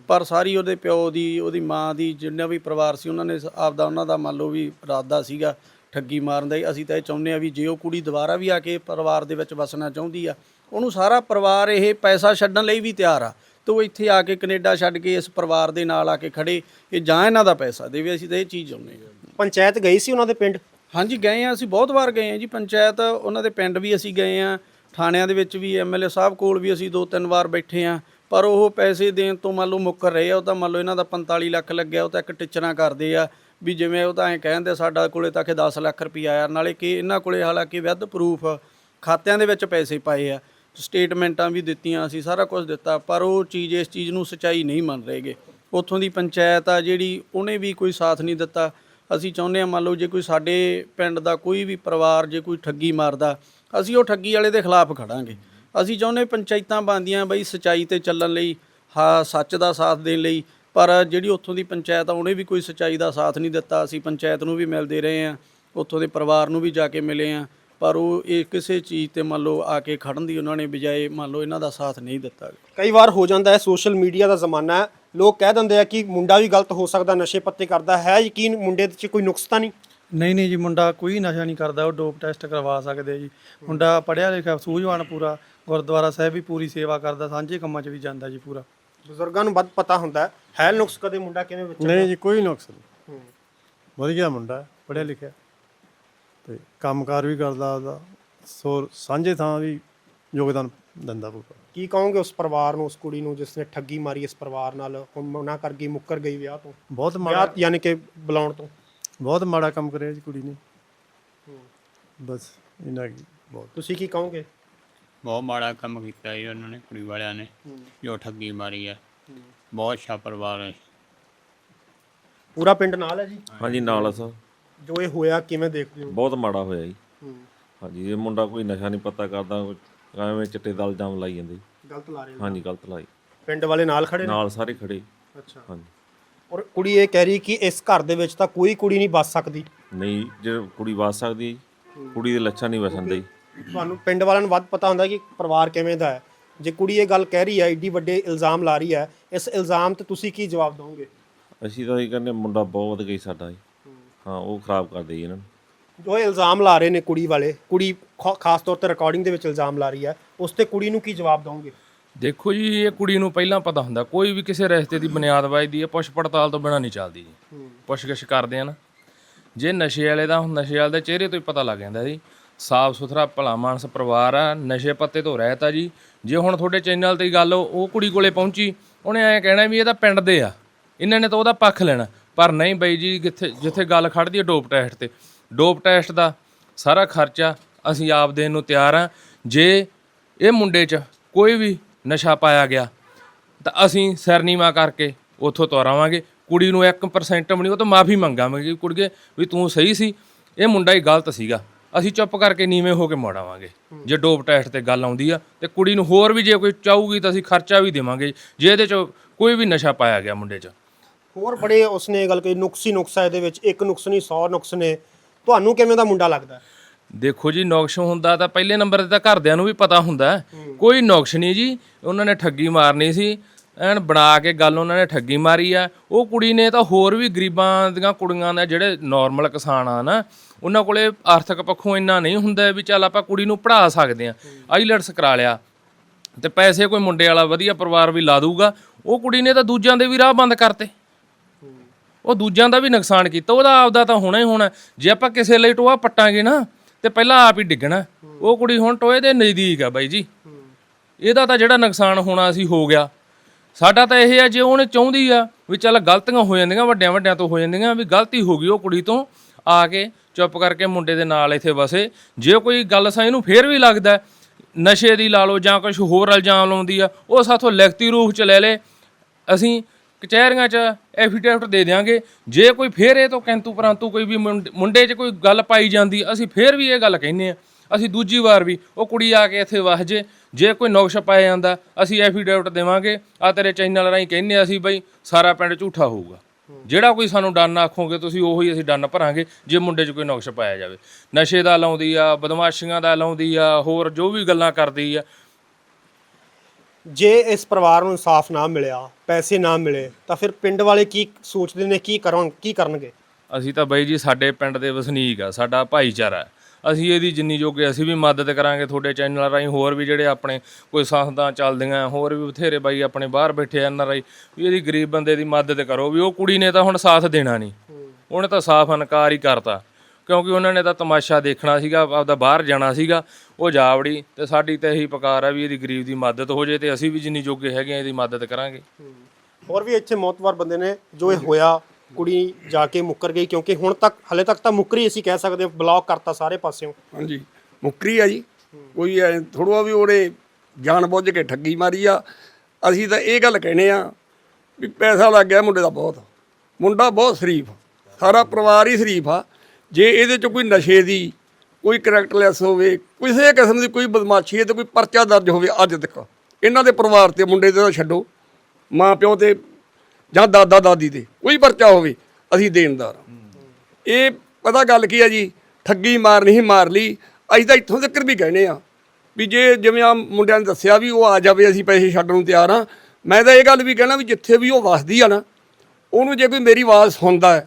ਪਰ ਸਾਰੀ ਉਹਦੇ ਪਿਓ ਦੀ, ਉਹਦੀ ਮਾਂ ਦੀ ਜਿੰਨਾ ਵੀ ਪਰਿਵਾਰ ਸੀ, ਉਹਨਾਂ ਨੇ ਸ- ਆਪਦਾ ਉਹਨਾਂ ਦਾ ਮੰਨ ਲਓ ਵੀ ਇਰਾਦਾ ਸੀਗਾ ਠੱਗੀ ਮਾਰਨ ਦਾ ਹੀ। ਅਸੀਂ ਤਾਂ ਇਹ ਚਾਹੁੰਦੇ ਆ ਵੀ ਜੇ ਉਹ ਕੁੜੀ ਦੁਬਾਰਾ ਵੀ ਆ ਕੇ ਪਰਿਵਾਰ ਦੇ ਵਿੱਚ ਵਸਣਾ ਚਾਹੁੰਦੀ ਆ ਉਹਨੂੰ ਸਾਰਾ ਪਰਿਵਾਰ ਇਹ ਪੈਸਾ ਛੱਡਣ ਲਈ ਵੀ ਤਿਆਰ ਆ ਤੇ ਇੱਥੇ ਆ ਕੇ ਕੈਨੇਡਾ ਛੱਡ ਕੇ ਇਸ ਪਰਿਵਾਰ ਦੇ ਨਾਲ ਆ ਕੇ ਖੜੇ ਇਹ ਜਾਂ ਇਹਨਾਂ ਦਾ ਪੈਸਾ ਦੇਵੇ ਅਸੀਂ ਤਾਂ ਇਹ ਚੀਜ਼ ਚਾਹੁੰਦੇ ਹਾਂ ਪੰਚਾਇਤ ਗਈ ਸੀ ਉਹਨਾਂ ਦੇ ਪਿੰਡ ਹਾਂਜੀ ਗਏ ਆ ਅਸੀਂ ਬਹੁਤ ਵਾਰ ਗਏ ਆ ਜੀ ਪੰਚਾਇਤ ਉਹਨਾਂ ਦੇ ਪਿੰਡ ਵੀ ਅਸੀਂ ਗਏ ਆ ਥਾਣਿਆਂ ਦੇ ਵਿੱਚ ਵੀ ਐਮਐਲਏ ਸਾਹਿਬ ਕੋਲ ਵੀ ਅਸੀਂ ਦੋ ਤਿੰਨ ਵਾਰ ਬੈਠੇ ਆ ਪਰ ਉਹ ਪੈਸੇ ਦੇਣ ਤੋਂ ਮੰਨ ਲਓ ਮੁੱਕਰ ਰਹੇ ਆ ਉਹ ਤਾਂ ਮੰਨ ਲਓ ਇਹਨਾਂ ਦਾ 45 ਲੱਖ ਲੱਗਿਆ ਉਹ ਤਾਂ ਇੱਕ ਟਿਚਰਾਂ ਕਰਦੇ ਆ ਵੀ ਜਿਵੇਂ ਉਹ ਤਾਂ ਐਂ ਕਹਿੰਦੇ ਸਾਡਾ ਕੋਲੇ ਤਾਂ ਕਿ 10 ਲੱਖ ਰੁਪਈਆ ਆਇਆ ਨਾਲੇ ਕਿ ਇਹਨਾਂ ਕੋਲੇ ਹਾਲਾਂਕਿ ਵਿਦ ਪ੍ਰੂਫ ਖਾਤਿਆਂ ਦੇ ਵਿੱਚ ਪੈਸੇ ਪਾਏ ਆ ਸਟੇਟਮੈਂਟਾਂ ਵੀ ਦਿੱਤੀਆਂ ਅਸੀਂ, ਸਾਰਾ ਕੁਝ ਦਿੱਤਾ, ਪਰ ਉਹ ਚੀਜ਼ ਇਸ ਚੀਜ਼ ਨੂੰ ਸਚਾਈ ਨਹੀਂ ਮੰਨ ਰਹੇਗੇ ਉੱਥੋਂ ਦੀ ਪੰਚਾਇਤ ਆ ਜਿਹੜੀ, ਉਹਨੇ ਵੀ ਕੋਈ ਸਾਥ ਨਹੀਂ ਦਿੱਤਾ। ਅਸੀਂ ਚਾਹੁੰਦੇ ਹਾਂ ਮੰਨ ਲਓ ਜੇ ਕੋਈ ਸਾਡੇ ਪਿੰਡ ਦਾ ਕੋਈ ਵੀ ਪਰਿਵਾਰ ਜੇ ਕੋਈ ਠੱਗੀ ਮਾਰਦਾ, ਅਸੀਂ ਉਹ ਠੱਗੀ ਵਾਲੇ ਦੇ ਖਿਲਾਫ ਖੜਾਂਗੇ। ਅਸੀਂ ਚਾਹੁੰਦੇ ਪੰਚਾਇਤਾਂ ਬਣਦੀਆਂ ਬਈ ਸਚਾਈ ਤੇ ਚੱਲਣ ਲਈ, ਹਾਂ, ਸੱਚ ਦਾ ਸਾਥ ਦੇਣ ਲਈ ਪਰ ਜਿਹੜੀ ਉੱਥੋਂ ਦੀ ਪੰਚਾਇਤ ਆ ਉਹਨੇ ਵੀ ਕੋਈ ਸਚਾਈ ਦਾ ਸਾਥ ਨਹੀਂ ਦਿੱਤਾ। ਅਸੀਂ ਪੰਚਾਇਤ ਨੂੰ ਵੀ ਮਿਲਦੇ ਰਹੇ ਹਾਂ ਉੱਥੋਂ ਦੇ ਪਰਿਵਾਰ ਨੂੰ ਵੀ ਜਾ ਕੇ ਮਿਲੇ ਹਾਂ ਪਰ ਉਹ ਇਹ ਕਿਸੇ ਚੀਜ਼ ਤੇ ਮੰਨ ਲਓ ਆ ਕੇ ਖੜਨ ਦੀ ਉਹਨਾਂ ਨੇ ਬਜਾਏ ਮੰਨ ਲਓ ਇਹਨਾਂ ਦਾ ਸਾਥ ਨਹੀਂ ਦਿੱਤਾ। ਕਈ ਵਾਰ ਹੋ ਜਾਂਦਾ ਹੈ ਸੋਸ਼ਲ ਮੀਡੀਆ ਦਾ ਜ਼ਮਾਨਾ ਹੈ ਲੋਕ ਕਹਿ ਦਿੰਦੇ ਆ ਕਿ ਮੁੰਡਾ ਵੀ ਗਲਤ ਹੋ ਸਕਦਾ ਨਸ਼ੇ ਪੱਤੇ ਕਰਦਾ ਹੈ ਯਕੀਨ ਮੁੰਡੇ 'ਚ ਕੋਈ ਨੁਕਸ ਤਾਂ ਨਹੀਂ? ਨਹੀਂ ਨਹੀਂ ਜੀ ਮੁੰਡਾ ਕੋਈ ਨਸ਼ਾ ਨਹੀਂ ਕਰਦਾ ਉਹ ਡੋਪ ਟੈਸਟ ਕਰਵਾ ਸਕਦੇ ਆ ਜੀ। ਮੁੰਡਾ ਪੜਿਆ ਲਿਖਿਆ ਸੂਝਵਾਨ ਪੂਰਾ ਗੁਰਦੁਆਰਾ ਸਾਹਿਬ ਵੀ ਪੂਰੀ ਸੇਵਾ ਕਰਦਾ ਸਾਂਝੇ ਕੰਮਾਂ 'ਚ ਵੀ ਜਾਂਦਾ ਜੀ ਪੂਰਾ। ਬਜ਼ੁਰਗਾਂ ਨੂੰ ਵੱਧ ਪਤਾ ਹੁੰਦਾ ਹੈ। ਹੈ ਨੁਕਸ ਕਦੇ ਮੁੰਡਾ ਕਿਵੇਂ ਵਿੱਚ ਨਹੀਂ ਜੀ ਕੋਈ ਨੁਕਸ ਨਹੀਂ। ਵਧੀਆ ਮੁੰਡਾ ਪੜਿਆ ਲਿਖਿਆ ਤੇ ਕੰਮਕਾਰ ਵੀ ਕਰਦਾ ਉਹਦਾ ਸੋ ਸਾਂਝੇ ਥਾਂ ਵੀ ਯੋਗਦਾਨ ਦਿੰਦਾ ਪੂਰਾ। ਕੀ ਕਹੋਗੇ ਉਸ ਪਰਿਵਾਰ ਨੂੰ ਉਸ ਕੁੜੀ ਨੂੰ ਜਿਸ ਨੇ ਠੱਗੀ ਮਾਰੀ ਇਸ ਪਰਿਵਾਰ ਨਾਲ ਹੁਣ ਮਨਾ ਕਰ ਗਈ ਮੁੱਕਰ ਗਈ ਵਿਆਹ ਤੋਂ? ਬਹੁਤ ਵਿਆਹ ਮਾੜਾ ਯਾਨੀ ਕਿ ਬੁਲਾਉਣ ਤੋਂ? ਬਹੁਤ ਮਾੜਾ ਕੰਮ ਕਰਿਆ ਜੀ ਕੁੜੀ ਨੇ। ਬਸ ਇਹਨਾਂ ਕੀ ਬਹੁਤ। ਤੁਸੀਂ ਕੀ ਕਹੋਗੇ? ਬਹੁਤ ਮਾੜਾ ਕੰਮ ਕੀਤਾ ਜੀ ਉਹਨਾਂ ਨੇ ਕੁੜੀ ਵਾਲਿਆਂ ਨੇ ਜੋ ਠੱਗੀ ਮਾਰੀ ਹੈ। ਬਹੁਤ ਅੱਛਾ ਪਰਿਵਾਰ ਹੈ। ਪੂਰਾ ਪਿੰਡ ਨਾਲ ਹੈ ਜੀ? ਹਾਂਜੀ ਨਾਲ ਆ ਸਰ। ਜੋ ਇਹ ਹੋਇਆ ਕਿਵੇਂ ਦੇਖਦੇ ਹੋ? ਬਹੁਤ ਮਾੜਾ ਹੋਇਆ ਜੀ। ਹਾਂਜੀ ਇਹ ਮੁੰਡਾ ਕੋਈ ਨਸ਼ਾ ਨਹੀਂ ਪਤਾ ਕਰਦਾ ਕੋਈ ਐਵੇਂ ਚਿੱਟੇ ਦਾ ਇਲਜ਼ਾਮ ਲਾਈ ਜਾਂਦੇ ਜੀ। ਗਲਤ ਲਾ ਰਹੇ ਹੋ? ਹਾਂਜੀ ਗਲਤ ਲਾਈ। ਪਿੰਡ ਵਾਲੇ ਨਾਲ ਖੜੇ ਨੇ? ਨਾਲ ਸਾਰੇ ਖੜੇ। ਅੱਛਾ। ਹਾਂਜੀ। ਔਰ ਕੁੜੀ ਇਹ ਕਹਿ ਰਹੀ ਕਿ ਇਸ ਘਰ ਦੇ ਵਿੱਚ ਤਾਂ ਕੋਈ ਕੁੜੀ ਨਹੀਂ ਬਸ ਸਕਦੀ। ਨਹੀਂ ਜੇ ਕੁੜੀ ਵਾਸ ਸਕਦੀ ਹੈ ਜੀ, ਕੁੜੀ ਦੇ ਲੱਛਣ ਨਹੀਂ ਵਸਣ ਦੇ ਜੀ। ਤੁਹਾਨੂੰ ਪਿੰਡ ਵਾਲਿਆਂ ਨੂੰ ਵੱਧ ਪਤਾ ਹੁੰਦਾ ਕਿ ਪਰਿਵਾਰ ਕਿਵੇਂ ਦਾ ਹੈ। ਜੇ ਕੁੜੀ ਇਹ ਗੱਲ ਕਹਿ ਰਹੀ ਹੈ ਏਡੀ ਵੱਡੇ ਇਲਜ਼ਾਮ ਲਾ ਰਹੀ ਹੈ ਇਸ ਇਲਜ਼ਾਮ ਤੇ ਤੁਸੀਂ ਕੀ ਜਵਾਬ ਦਿਓਗੇ? ਅਸੀਂ ਤਾਂ ਇਹ ਕਹਿੰਦੇ ਮੁੰਡਾ ਬਹੁਤ ਵਧ ਗਈ ਸਾਡਾ ਜੀ। ਹਾਂ ਉਹ ਖਰਾਬ ਕਰਦੇ ਜੀ ਇਹਨਾਂ ਨੂੰ। ਜੋ ਇਹ ਇਲਜ਼ਾਮ ਲਾ ਰਹੇ ਨੇ ਕੁੜੀ ਵਾਲੇ ਕੁੜੀ ਖਾ- ਖਾਸ ਤੌਰ ਤੇ ਰਿਕਾਰਡਿੰਗ ਦੇ ਵਿੱਚ ਇਲਜ਼ਾਮ ਲਾ ਰਹੀ ਹੈ ਉਸ ਤੇ ਕੁੜੀ ਨੂੰ ਕੀ ਜਵਾਬ ਦਿਓਗੇ? ਦੇਖੋ ਜੀ ਇਹ ਕੁੜੀ ਨੂੰ ਪਹਿਲਾਂ ਪਤਾ ਹੁੰਦਾ ਕੋਈ ਵੀ ਕਿਸੇ ਰਸਤੇ ਦੀ ਬੁਨਿਆਦ ਵੱਜਦੀ ਹੈ ਪੁੱਛ ਪੜਤਾਲ ਤੋਂ ਬਿਨਾਂ ਨਹੀਂ ਚੱਲਦੀ ਜੀ। ਪੁੱਛਗਿੱਛ ਕਰਦੇ ਆ ਨਾ। ਜੇ ਨਸ਼ੇ ਵਾਲੇ ਦਾ ਹੁਣ ਨਸ਼ੇ ਵਾਲੇ ਦੇ ਚਿਹਰੇ ਤੋਂ ਹੀ ਪਤਾ ਲੱਗ ਜਾਂਦਾ ਜੀ ਸਾਫ਼ ਸੁਥਰਾ ਭਲਾ ਮਾਨਸ ਪਰਿਵਾਰ ਆ, ਨਸ਼ੇ ਪੱਤੇ ਤੋਂ ਰਹਿਤ ਆ ਜੀ। ਜੇ ਹੁਣ ਤੁਹਾਡੇ ਚੈਨਲ ਤੇ ਗੱਲ ਉਹ ਕੁੜੀ ਕੋਲੇ ਪਹੁੰਚੀ, ਉਹਨੇ ਐਂ ਕਹਿਣਾ ਵੀ ਇਹ ਤਾਂ ਪਿੰਡ ਦੇ ਆ। ਇਹਨਾਂ ਨੇ ਤਾਂ ਉਹਦਾ ਪੱਖ ਲੈਣਾ। ਪਰ ਨਹੀਂ ਬਾਈ ਜੀ, ਜਿੱਥੇ ਜਿੱਥੇ ਗੱਲ ਖੜਦੀ ਹੈ ਡੋਪ ਟੈਸਟ ਤੇ। ਡੋਪ ਟੈਸਟ ਦਾ ਸਾਰਾ ਖਰਚਾ ਅਸੀਂ ਆਪ ਦੇਣ ਨੂੰ ਤਿਆਰ ਆ। ਜੇ ਇਹ ਮੁੰਡੇ 'ਚ ਕੋਈ ਵੀ ਨਸ਼ਾ ਪਾਇਆ ਗਿਆ, ਤਾਂ ਅਸੀਂ ਸਿਰਨੀਵਾ ਕਰਕੇ ਉੱਥੋਂ ਤੋਰਾਵਾਂਗੇ ਕੁੜੀ ਨੂੰ 1% ਵੀ ਨਹੀਂ, ਉਹ ਤੋਂ ਮਾਫੀ ਮੰਗਾਂਗੇ ਕੁੜੀਏ ਵੀ ਤੂੰ ਸਹੀ ਸੀ। ਇਹ ਮੁੰਡਾ ਹੀ ਗਲਤ ਸੀਗਾ। ਅਸੀਂ ਚੁੱਪ ਕਰਕੇ ਨੀਵੇਂ ਹੋ ਕੇ ਮੋੜਾਵਾਂਗੇ ਜੇ ਡੋਪ ਟੈਸਟ ਤੇ ਗੱਲ ਆਉਂਦੀ ਆ ਤੇ ਕੁੜੀ ਨੂੰ ਹੋਰ ਵੀ ਜੇ ਕੋਈ ਚਾਹੂਗੀ ਤਾਂ ਅਸੀਂ ਖਰਚਾ ਵੀ ਦੇਵਾਂਗੇ ਜੇ ਇਹਦੇ 'ਚ ਕੋਈ ਵੀ ਨਸ਼ਾ ਪਾਇਆ ਗਿਆ ਮੁੰਡੇ 'ਚ ਹੋਰ ਬੜੇ ਉਸਨੇ ਇਹ ਗੱਲ ਕਹੀ ਨੁਕਸ ਹੀ ਨੁਕਸ ਹੈ ਇਹਦੇ ਵਿੱਚ ਇੱਕ ਨੁਕਸ ਨਹੀਂ 100 ਨੁਕਸ ਨੇ ਤੁਹਾਨੂੰ ਕਿਵੇਂ ਦਾ ਮੁੰਡਾ ਲੱਗਦਾ ਹੈ? ਦੇਖੋ ਜੀ ਨੌਕਸ਼ ਹੁੰਦਾ ਤਾਂ ਪਹਿਲੇ ਨੰਬਰ ਤੇ ਤਾਂ ਘਰਦਿਆਂ ਨੂੰ ਵੀ ਪਤਾ ਹੁੰਦਾ ਹੈ। ਕੋਈ ਨੌਕਸ਼ ਨਹੀਂ ਜੀ ਉਹਨਾਂ ਨੇ ਠੱਗੀ ਮਾਰਨੀ ਸੀ ਐਨ ਬਣਾ ਕੇ ਗੱਲ ਉਹਨਾਂ ਨੇ ਠੱਗੀ ਮਾਰੀ ਆ। ਉਹ ਕੁੜੀ ਨੇ ਤਾਂ ਹੋਰ ਵੀ ਗਰੀਬਾਂ ਦੀਆਂ ਕੁੜੀਆਂ ਦਾ ਜਿਹੜੇ ਨਾਰਮਲ ਕਿਸਾਨ ਆ ਨਾ, ਉਹਨਾਂ ਕੋਲੇ ਆਰਥਿਕ ਪੱਖੋਂ ਇੰਨਾ ਨਹੀਂ ਹੁੰਦਾ ਵੀ ਚੱਲ ਆਪਾਂ ਕੁੜੀ ਨੂੰ ਪੜ੍ਹਾ ਸਕਦੇ ਆ ਆਈਲਟਸ ਕਰਾ ਲਿਆ। ਤੇ ਪੈਸੇ ਕੋਈ ਮੁੰਡੇ ਵਾਲਾ ਵਧੀਆ ਪਰਿਵਾਰ ਵੀ ਲਾ ਦੂਗਾ ਉਹ ਕੁੜੀ ਨੇ ਤਾਂ ਦੂਜਿਆਂ ਦੇ ਵੀ ਰਾਹ ਬੰਦ ਕਰਤੇ। ਉਹ ਦੂਜਿਆਂ ਦਾ ਵੀ ਨੁਕਸਾਨ ਕੀਤਾ। ਉਹਦਾ ਆਪਦਾ ਤਾਂ ਹੋਣਾ ਹੀ ਹੋਣਾ। ਜੇ ਆਪਾਂ ਕਿਸੇ ਲਈ ਟੋਆ ਪੱਟਾਂਗੇ ਨਾ, ਤੇ ਪਹਿਲਾਂ ਆਪ ਹੀ ਡਿੱਗਣਾ। ਉਹ ਕੁੜੀ ਹੁਣ ਟੋਏ ਦੇ ਨਜ਼ਦੀਕ ਆ ਬਾਈ ਜੀ। ਇਹਦਾ ਤਾਂ ਜਿਹੜਾ ਨੁਕਸਾਨ ਹੋਣਾ ਸੀ ਹੋ ਗਿਆ। ਸਾਡਾ ਤਾਂ ਇਹ ਆ, ਜੇ ਉਹਨੇ ਚਾਹੁੰਦੀ ਆ ਵੀ ਚੱਲ ਗਲਤੀਆਂ ਹੋ ਜਾਂਦੀਆਂ, ਵੱਡਿਆਂ ਵੱਡਿਆਂ ਤੋਂ ਹੋ ਜਾਂਦੀਆਂ, ਵੀ ਗਲਤੀ ਹੋ ਗਈ ਉਹ ਕੁੜੀ ਤੋਂ, ਆ ਕੇ ਚੁੱਪ ਕਰਕੇ ਮੁੰਡੇ ਦੇ ਨਾਲ ਇੱਥੇ ਵਸੇ। ਜੇ ਕੋਈ ਗੱਲ ਸਾ ਇਹਨੂੰ ਫੇਰ ਵੀ ਲੱਗਦਾ, ਨਸ਼ੇ ਦੀ ਲਾ ਲਓ ਜਾਂ ਕੁਝ ਹੋਰ ਇਲਜ਼ਾਮ ਲਾਉਂਦੀ ਆ, ਉਹ ਸਾਥੋਂ ਲਿਖਤੀ ਰੂਪ ਚ ਲੈ ਲੇ। ਅਸੀਂ ਕਚਹਿਰੀਆਂ 'ਚ ਐਫੀਡੇਵਿਟ ਦੇ ਦਿਆਂਗੇ। ਜੇ ਕੋਈ ਫੇਰ ਇਹ ਤੋਂ ਕੈਂਤੂ ਪਰੰਤੂ ਕੋਈ ਵੀ ਮੁੰਡ- ਮੁੰਡੇ 'ਚ ਕੋਈ ਗੱਲ ਪਾਈ ਜਾਂਦੀ, ਅਸੀਂ ਫੇਰ ਵੀ ਇਹ ਗੱਲ ਕਹਿੰਨੇ ਆ। ਅਸੀਂ ਦੂਜੀ ਵਾਰ ਵੀ ਉਹ ਕੁੜੀ ਆ ਕੇ ਇੱਥੇ ਵਸ ਜੇ ਜੇ ਕੋਈ ਨੁਕਸ਼ ਪਾਇਆ ਜਾਂਦਾ ਅਸੀਂ ਐਫੀਡੇਵਿਟ ਦੇਵਾਂਗੇ। ਆ ਤੇਰੇ ਚੈਨਲ ਰਾਹੀਂ ਕਹਿੰਨੇ ਆ ਅਸੀਂ ਬਈ ਸਾਰਾ ਪਿੰਡ ਝੂਠਾ ਹੋਊਗਾ। ਜਿਹੜਾ ਕੋਈ ਸਾਨੂੰ ਡੰਨ ਆਖੋਗੇ ਤੁਸੀਂ ਉਹੀ ਅਸੀਂ ਡੰਨ ਭਰਾਂਗੇ ਜੇ ਮੁੰਡੇ 'ਚ ਕੋਈ ਨੁਕਸ਼ ਪਾਇਆ ਜਾਵੇ। ਨਸ਼ੇ ਦਾ ਲਾਉਂਦੀ ਆ ਬਦਮਾਸ਼ੀਆਂ ਦਾ ਲਾਉਂਦੀ ਆ ਹੋਰ ਜੋ ਵੀ ਗੱਲਾਂ ਕਰਦੀ ਆ। ਜੇ ਇਸ ਪਰਿਵਾਰ ਨੂੰ ਇਨਸਾਫ ਨਾ ਮਿਲਿਆ ਪੈਸੇ ਨਾ ਮਿਲੇ ਤਾਂ ਫਿਰ ਪਿੰਡ ਵਾਲੇ ਕੀ ਸੋਚਦੇ ਨੇ ਕੀ ਕਰਨ ਕੀ ਕਰਨਗੇ? ਅਸੀਂ ਤਾਂ ਬਾਈ ਜੀ ਸਾਡੇ ਪਿੰਡ ਦੇ ਵਸਨੀਕ ਆ ਸਾਡਾ ਭਾਈਚਾਰਾ। ਹੈ। ਅਸੀਂ ਇਹਦੀ ਜਿੰਨੀ ਜੋਗੇ ਅਸੀਂ ਵੀ ਮਦਦ ਕਰਾਂਗੇ ਤੁਹਾਡੇ ਚੈਨਲ ਰਾਹੀਂ, ਹੋਰ ਵੀ ਜਿਹੜੇ ਆਪਣੇ ਕੋਈ ਸੰਸਥਾ ਚੱਲਦੀਆਂ, ਹੋਰ ਵੀ ਬਥੇਰੇ ਬਾਈ ਆਪਣੇ ਬਾਹਰ ਬੈਠੇ ਐਨ ਆਰ ਆਈ, ਵੀ ਇਹਦੀ ਗਰੀਬ ਬੰਦੇ ਦੀ ਮਦਦ ਕਰੋ, ਵੀ ਉਹ ਕੁੜੀ ਨੇ ਤਾਂ ਹੁਣ ਸਾਥ ਦੇਣਾ ਨਹੀਂ। ਉਹਨੇ ਤਾਂ ਸਾਫ਼ ਇਨਕਾਰ ਹੀ ਕਰਤਾ, ਕਿਉਂਕਿ ਉਹਨਾਂ ਨੇ ਤਾਂ ਤਮਾਸ਼ਾ ਦੇਖਣਾ ਸੀਗਾ, ਆਪਦਾ ਬਾਹਰ ਜਾਣਾ ਸੀਗਾ, ਉਹ ਜਾਵੜੀ ਤੇ ਸਾਡੀ ਤਾਂ ਇਹੀ ਪੁਕਾਰ ਆ ਵੀ ਇਹਦੀ ਗਰੀਬ ਦੀ ਮਦਦ ਹੋ ਜੇ ਤੇ ਅਸੀਂ ਵੀ ਜਿੰਨੀ ਜੋਗੇ ਹੈਗੇ ਆ, ਇਹਦੀ ਮਦਦ ਕਰਾਂਗੇ। ਹੋਰ ਵੀ ਇੱਥੇ ਮੌਤਵਾਰ ਬੰਦੇ ਨੇ, ਜੋ ਇਹ ਹੋਇਆ ਕੁੜੀ ਜਾ ਕੇ ਮੁੱਕਰ ਗਈ, ਕਿਉਂਕਿ ਹੁਣ ਤੱਕ, ਹਲੇ ਤੱਕ ਤਾਂ ਮੁੱਕਰੀ ਅਸੀਂ ਕਹਿ ਸਕਦੇ ਬਲੌਕ ਕਰਤਾ ਸਾਰੇ ਪਾਸਿਓਂ। ਹਾਂਜੀ, ਮੁੱਕਰੀ ਆ ਜੀ। ਕੋਈ ਐ ਥੋੜਾ ਵੀ ਉਹਨੇ ਜਾਣ ਬੁੱਝ ਕੇ ਠੱਗੀ ਮਾਰੀ ਆ। ਅਸੀਂ ਤਾਂ ਇਹ ਗੱਲ ਕਹਿੰਦੇ ਆ ਵੀ ਪੈਸਾ ਲੱਗ ਗਿਆ ਮੁੰਡੇ ਦਾ ਬਹੁਤ। ਮੁੰਡਾ ਬਹੁਤ ਸ਼ਰੀਫ ਸਾਰਾ ਪਰਿਵਾਰ ਹੀ ਸ਼ਰੀਫ ਆ। ਜੇ ਇਹਦੇ ਚ ਕੋਈ ਨਸ਼ੇ ਦੀ, ਕੋਈ ਕਰੈਕਟਰਲੈਸ ਹੋਵੇ, ਕਿਸੇ ਕਿਸਮ ਦੀ ਕੋਈ ਬਦਮਾਸ਼ੀ ਹੈ ਤੇ ਕੋਈ ਪਰਚਾ ਦਰਜ ਹੋਵੇ ਅੱਜ ਤੱਕ, ਇਹਨਾਂ ਦੇ ਪਰਿਵਾਰ ਤੇ ਮੁੰਡੇ ਦੇ ਤਾਂ ਛੱਡੋ। ਮਾਂ ਪਿਓ ਤੇ ਜਾਂ ਦਾਦਾ ਦਾਦੀ ਤੇ ਕੋਈ ਪਰਚਾ ਹੋਵੇ ਅਸੀਂ ਦੇਣਦਾਰ ਹਾਂ। ਇਹ ਪਤਾ ਗੱਲ ਕੀ ਆ ਜੀ? ਠੱਗੀ ਮਾਰ ਨਹੀਂ ਮਾਰ ਲਈ। ਅਸੀਂ ਤਾਂ ਇੱਥੋਂ ਤੱਕ ਵੀ ਕਹਿੰਦੇ ਆ ਵੀ ਜੇ ਜਿਵੇਂ ਆ ਮੁੰਡਿਆਂ ਨੇ ਦੱਸਿਆ ਵੀ ਉਹ ਆ ਜਾਵੇ ਅਸੀਂ ਪੈਸੇ ਛੱਡਣ ਨੂੰ ਤਿਆਰ ਆ ਮੈਂ ਤਾਂ ਇਹ ਗੱਲ ਵੀ ਕਹਿਣਾ ਵੀ ਜਿੱਥੇ ਵੀ ਉਹ ਵਸਦੀ ਆ ਨਾ ਉਹਨੂੰ ਜੇ ਕੋਈ ਮੇਰੀ ਆਵਾਜ਼ ਸੁਣਦਾ ਹੈ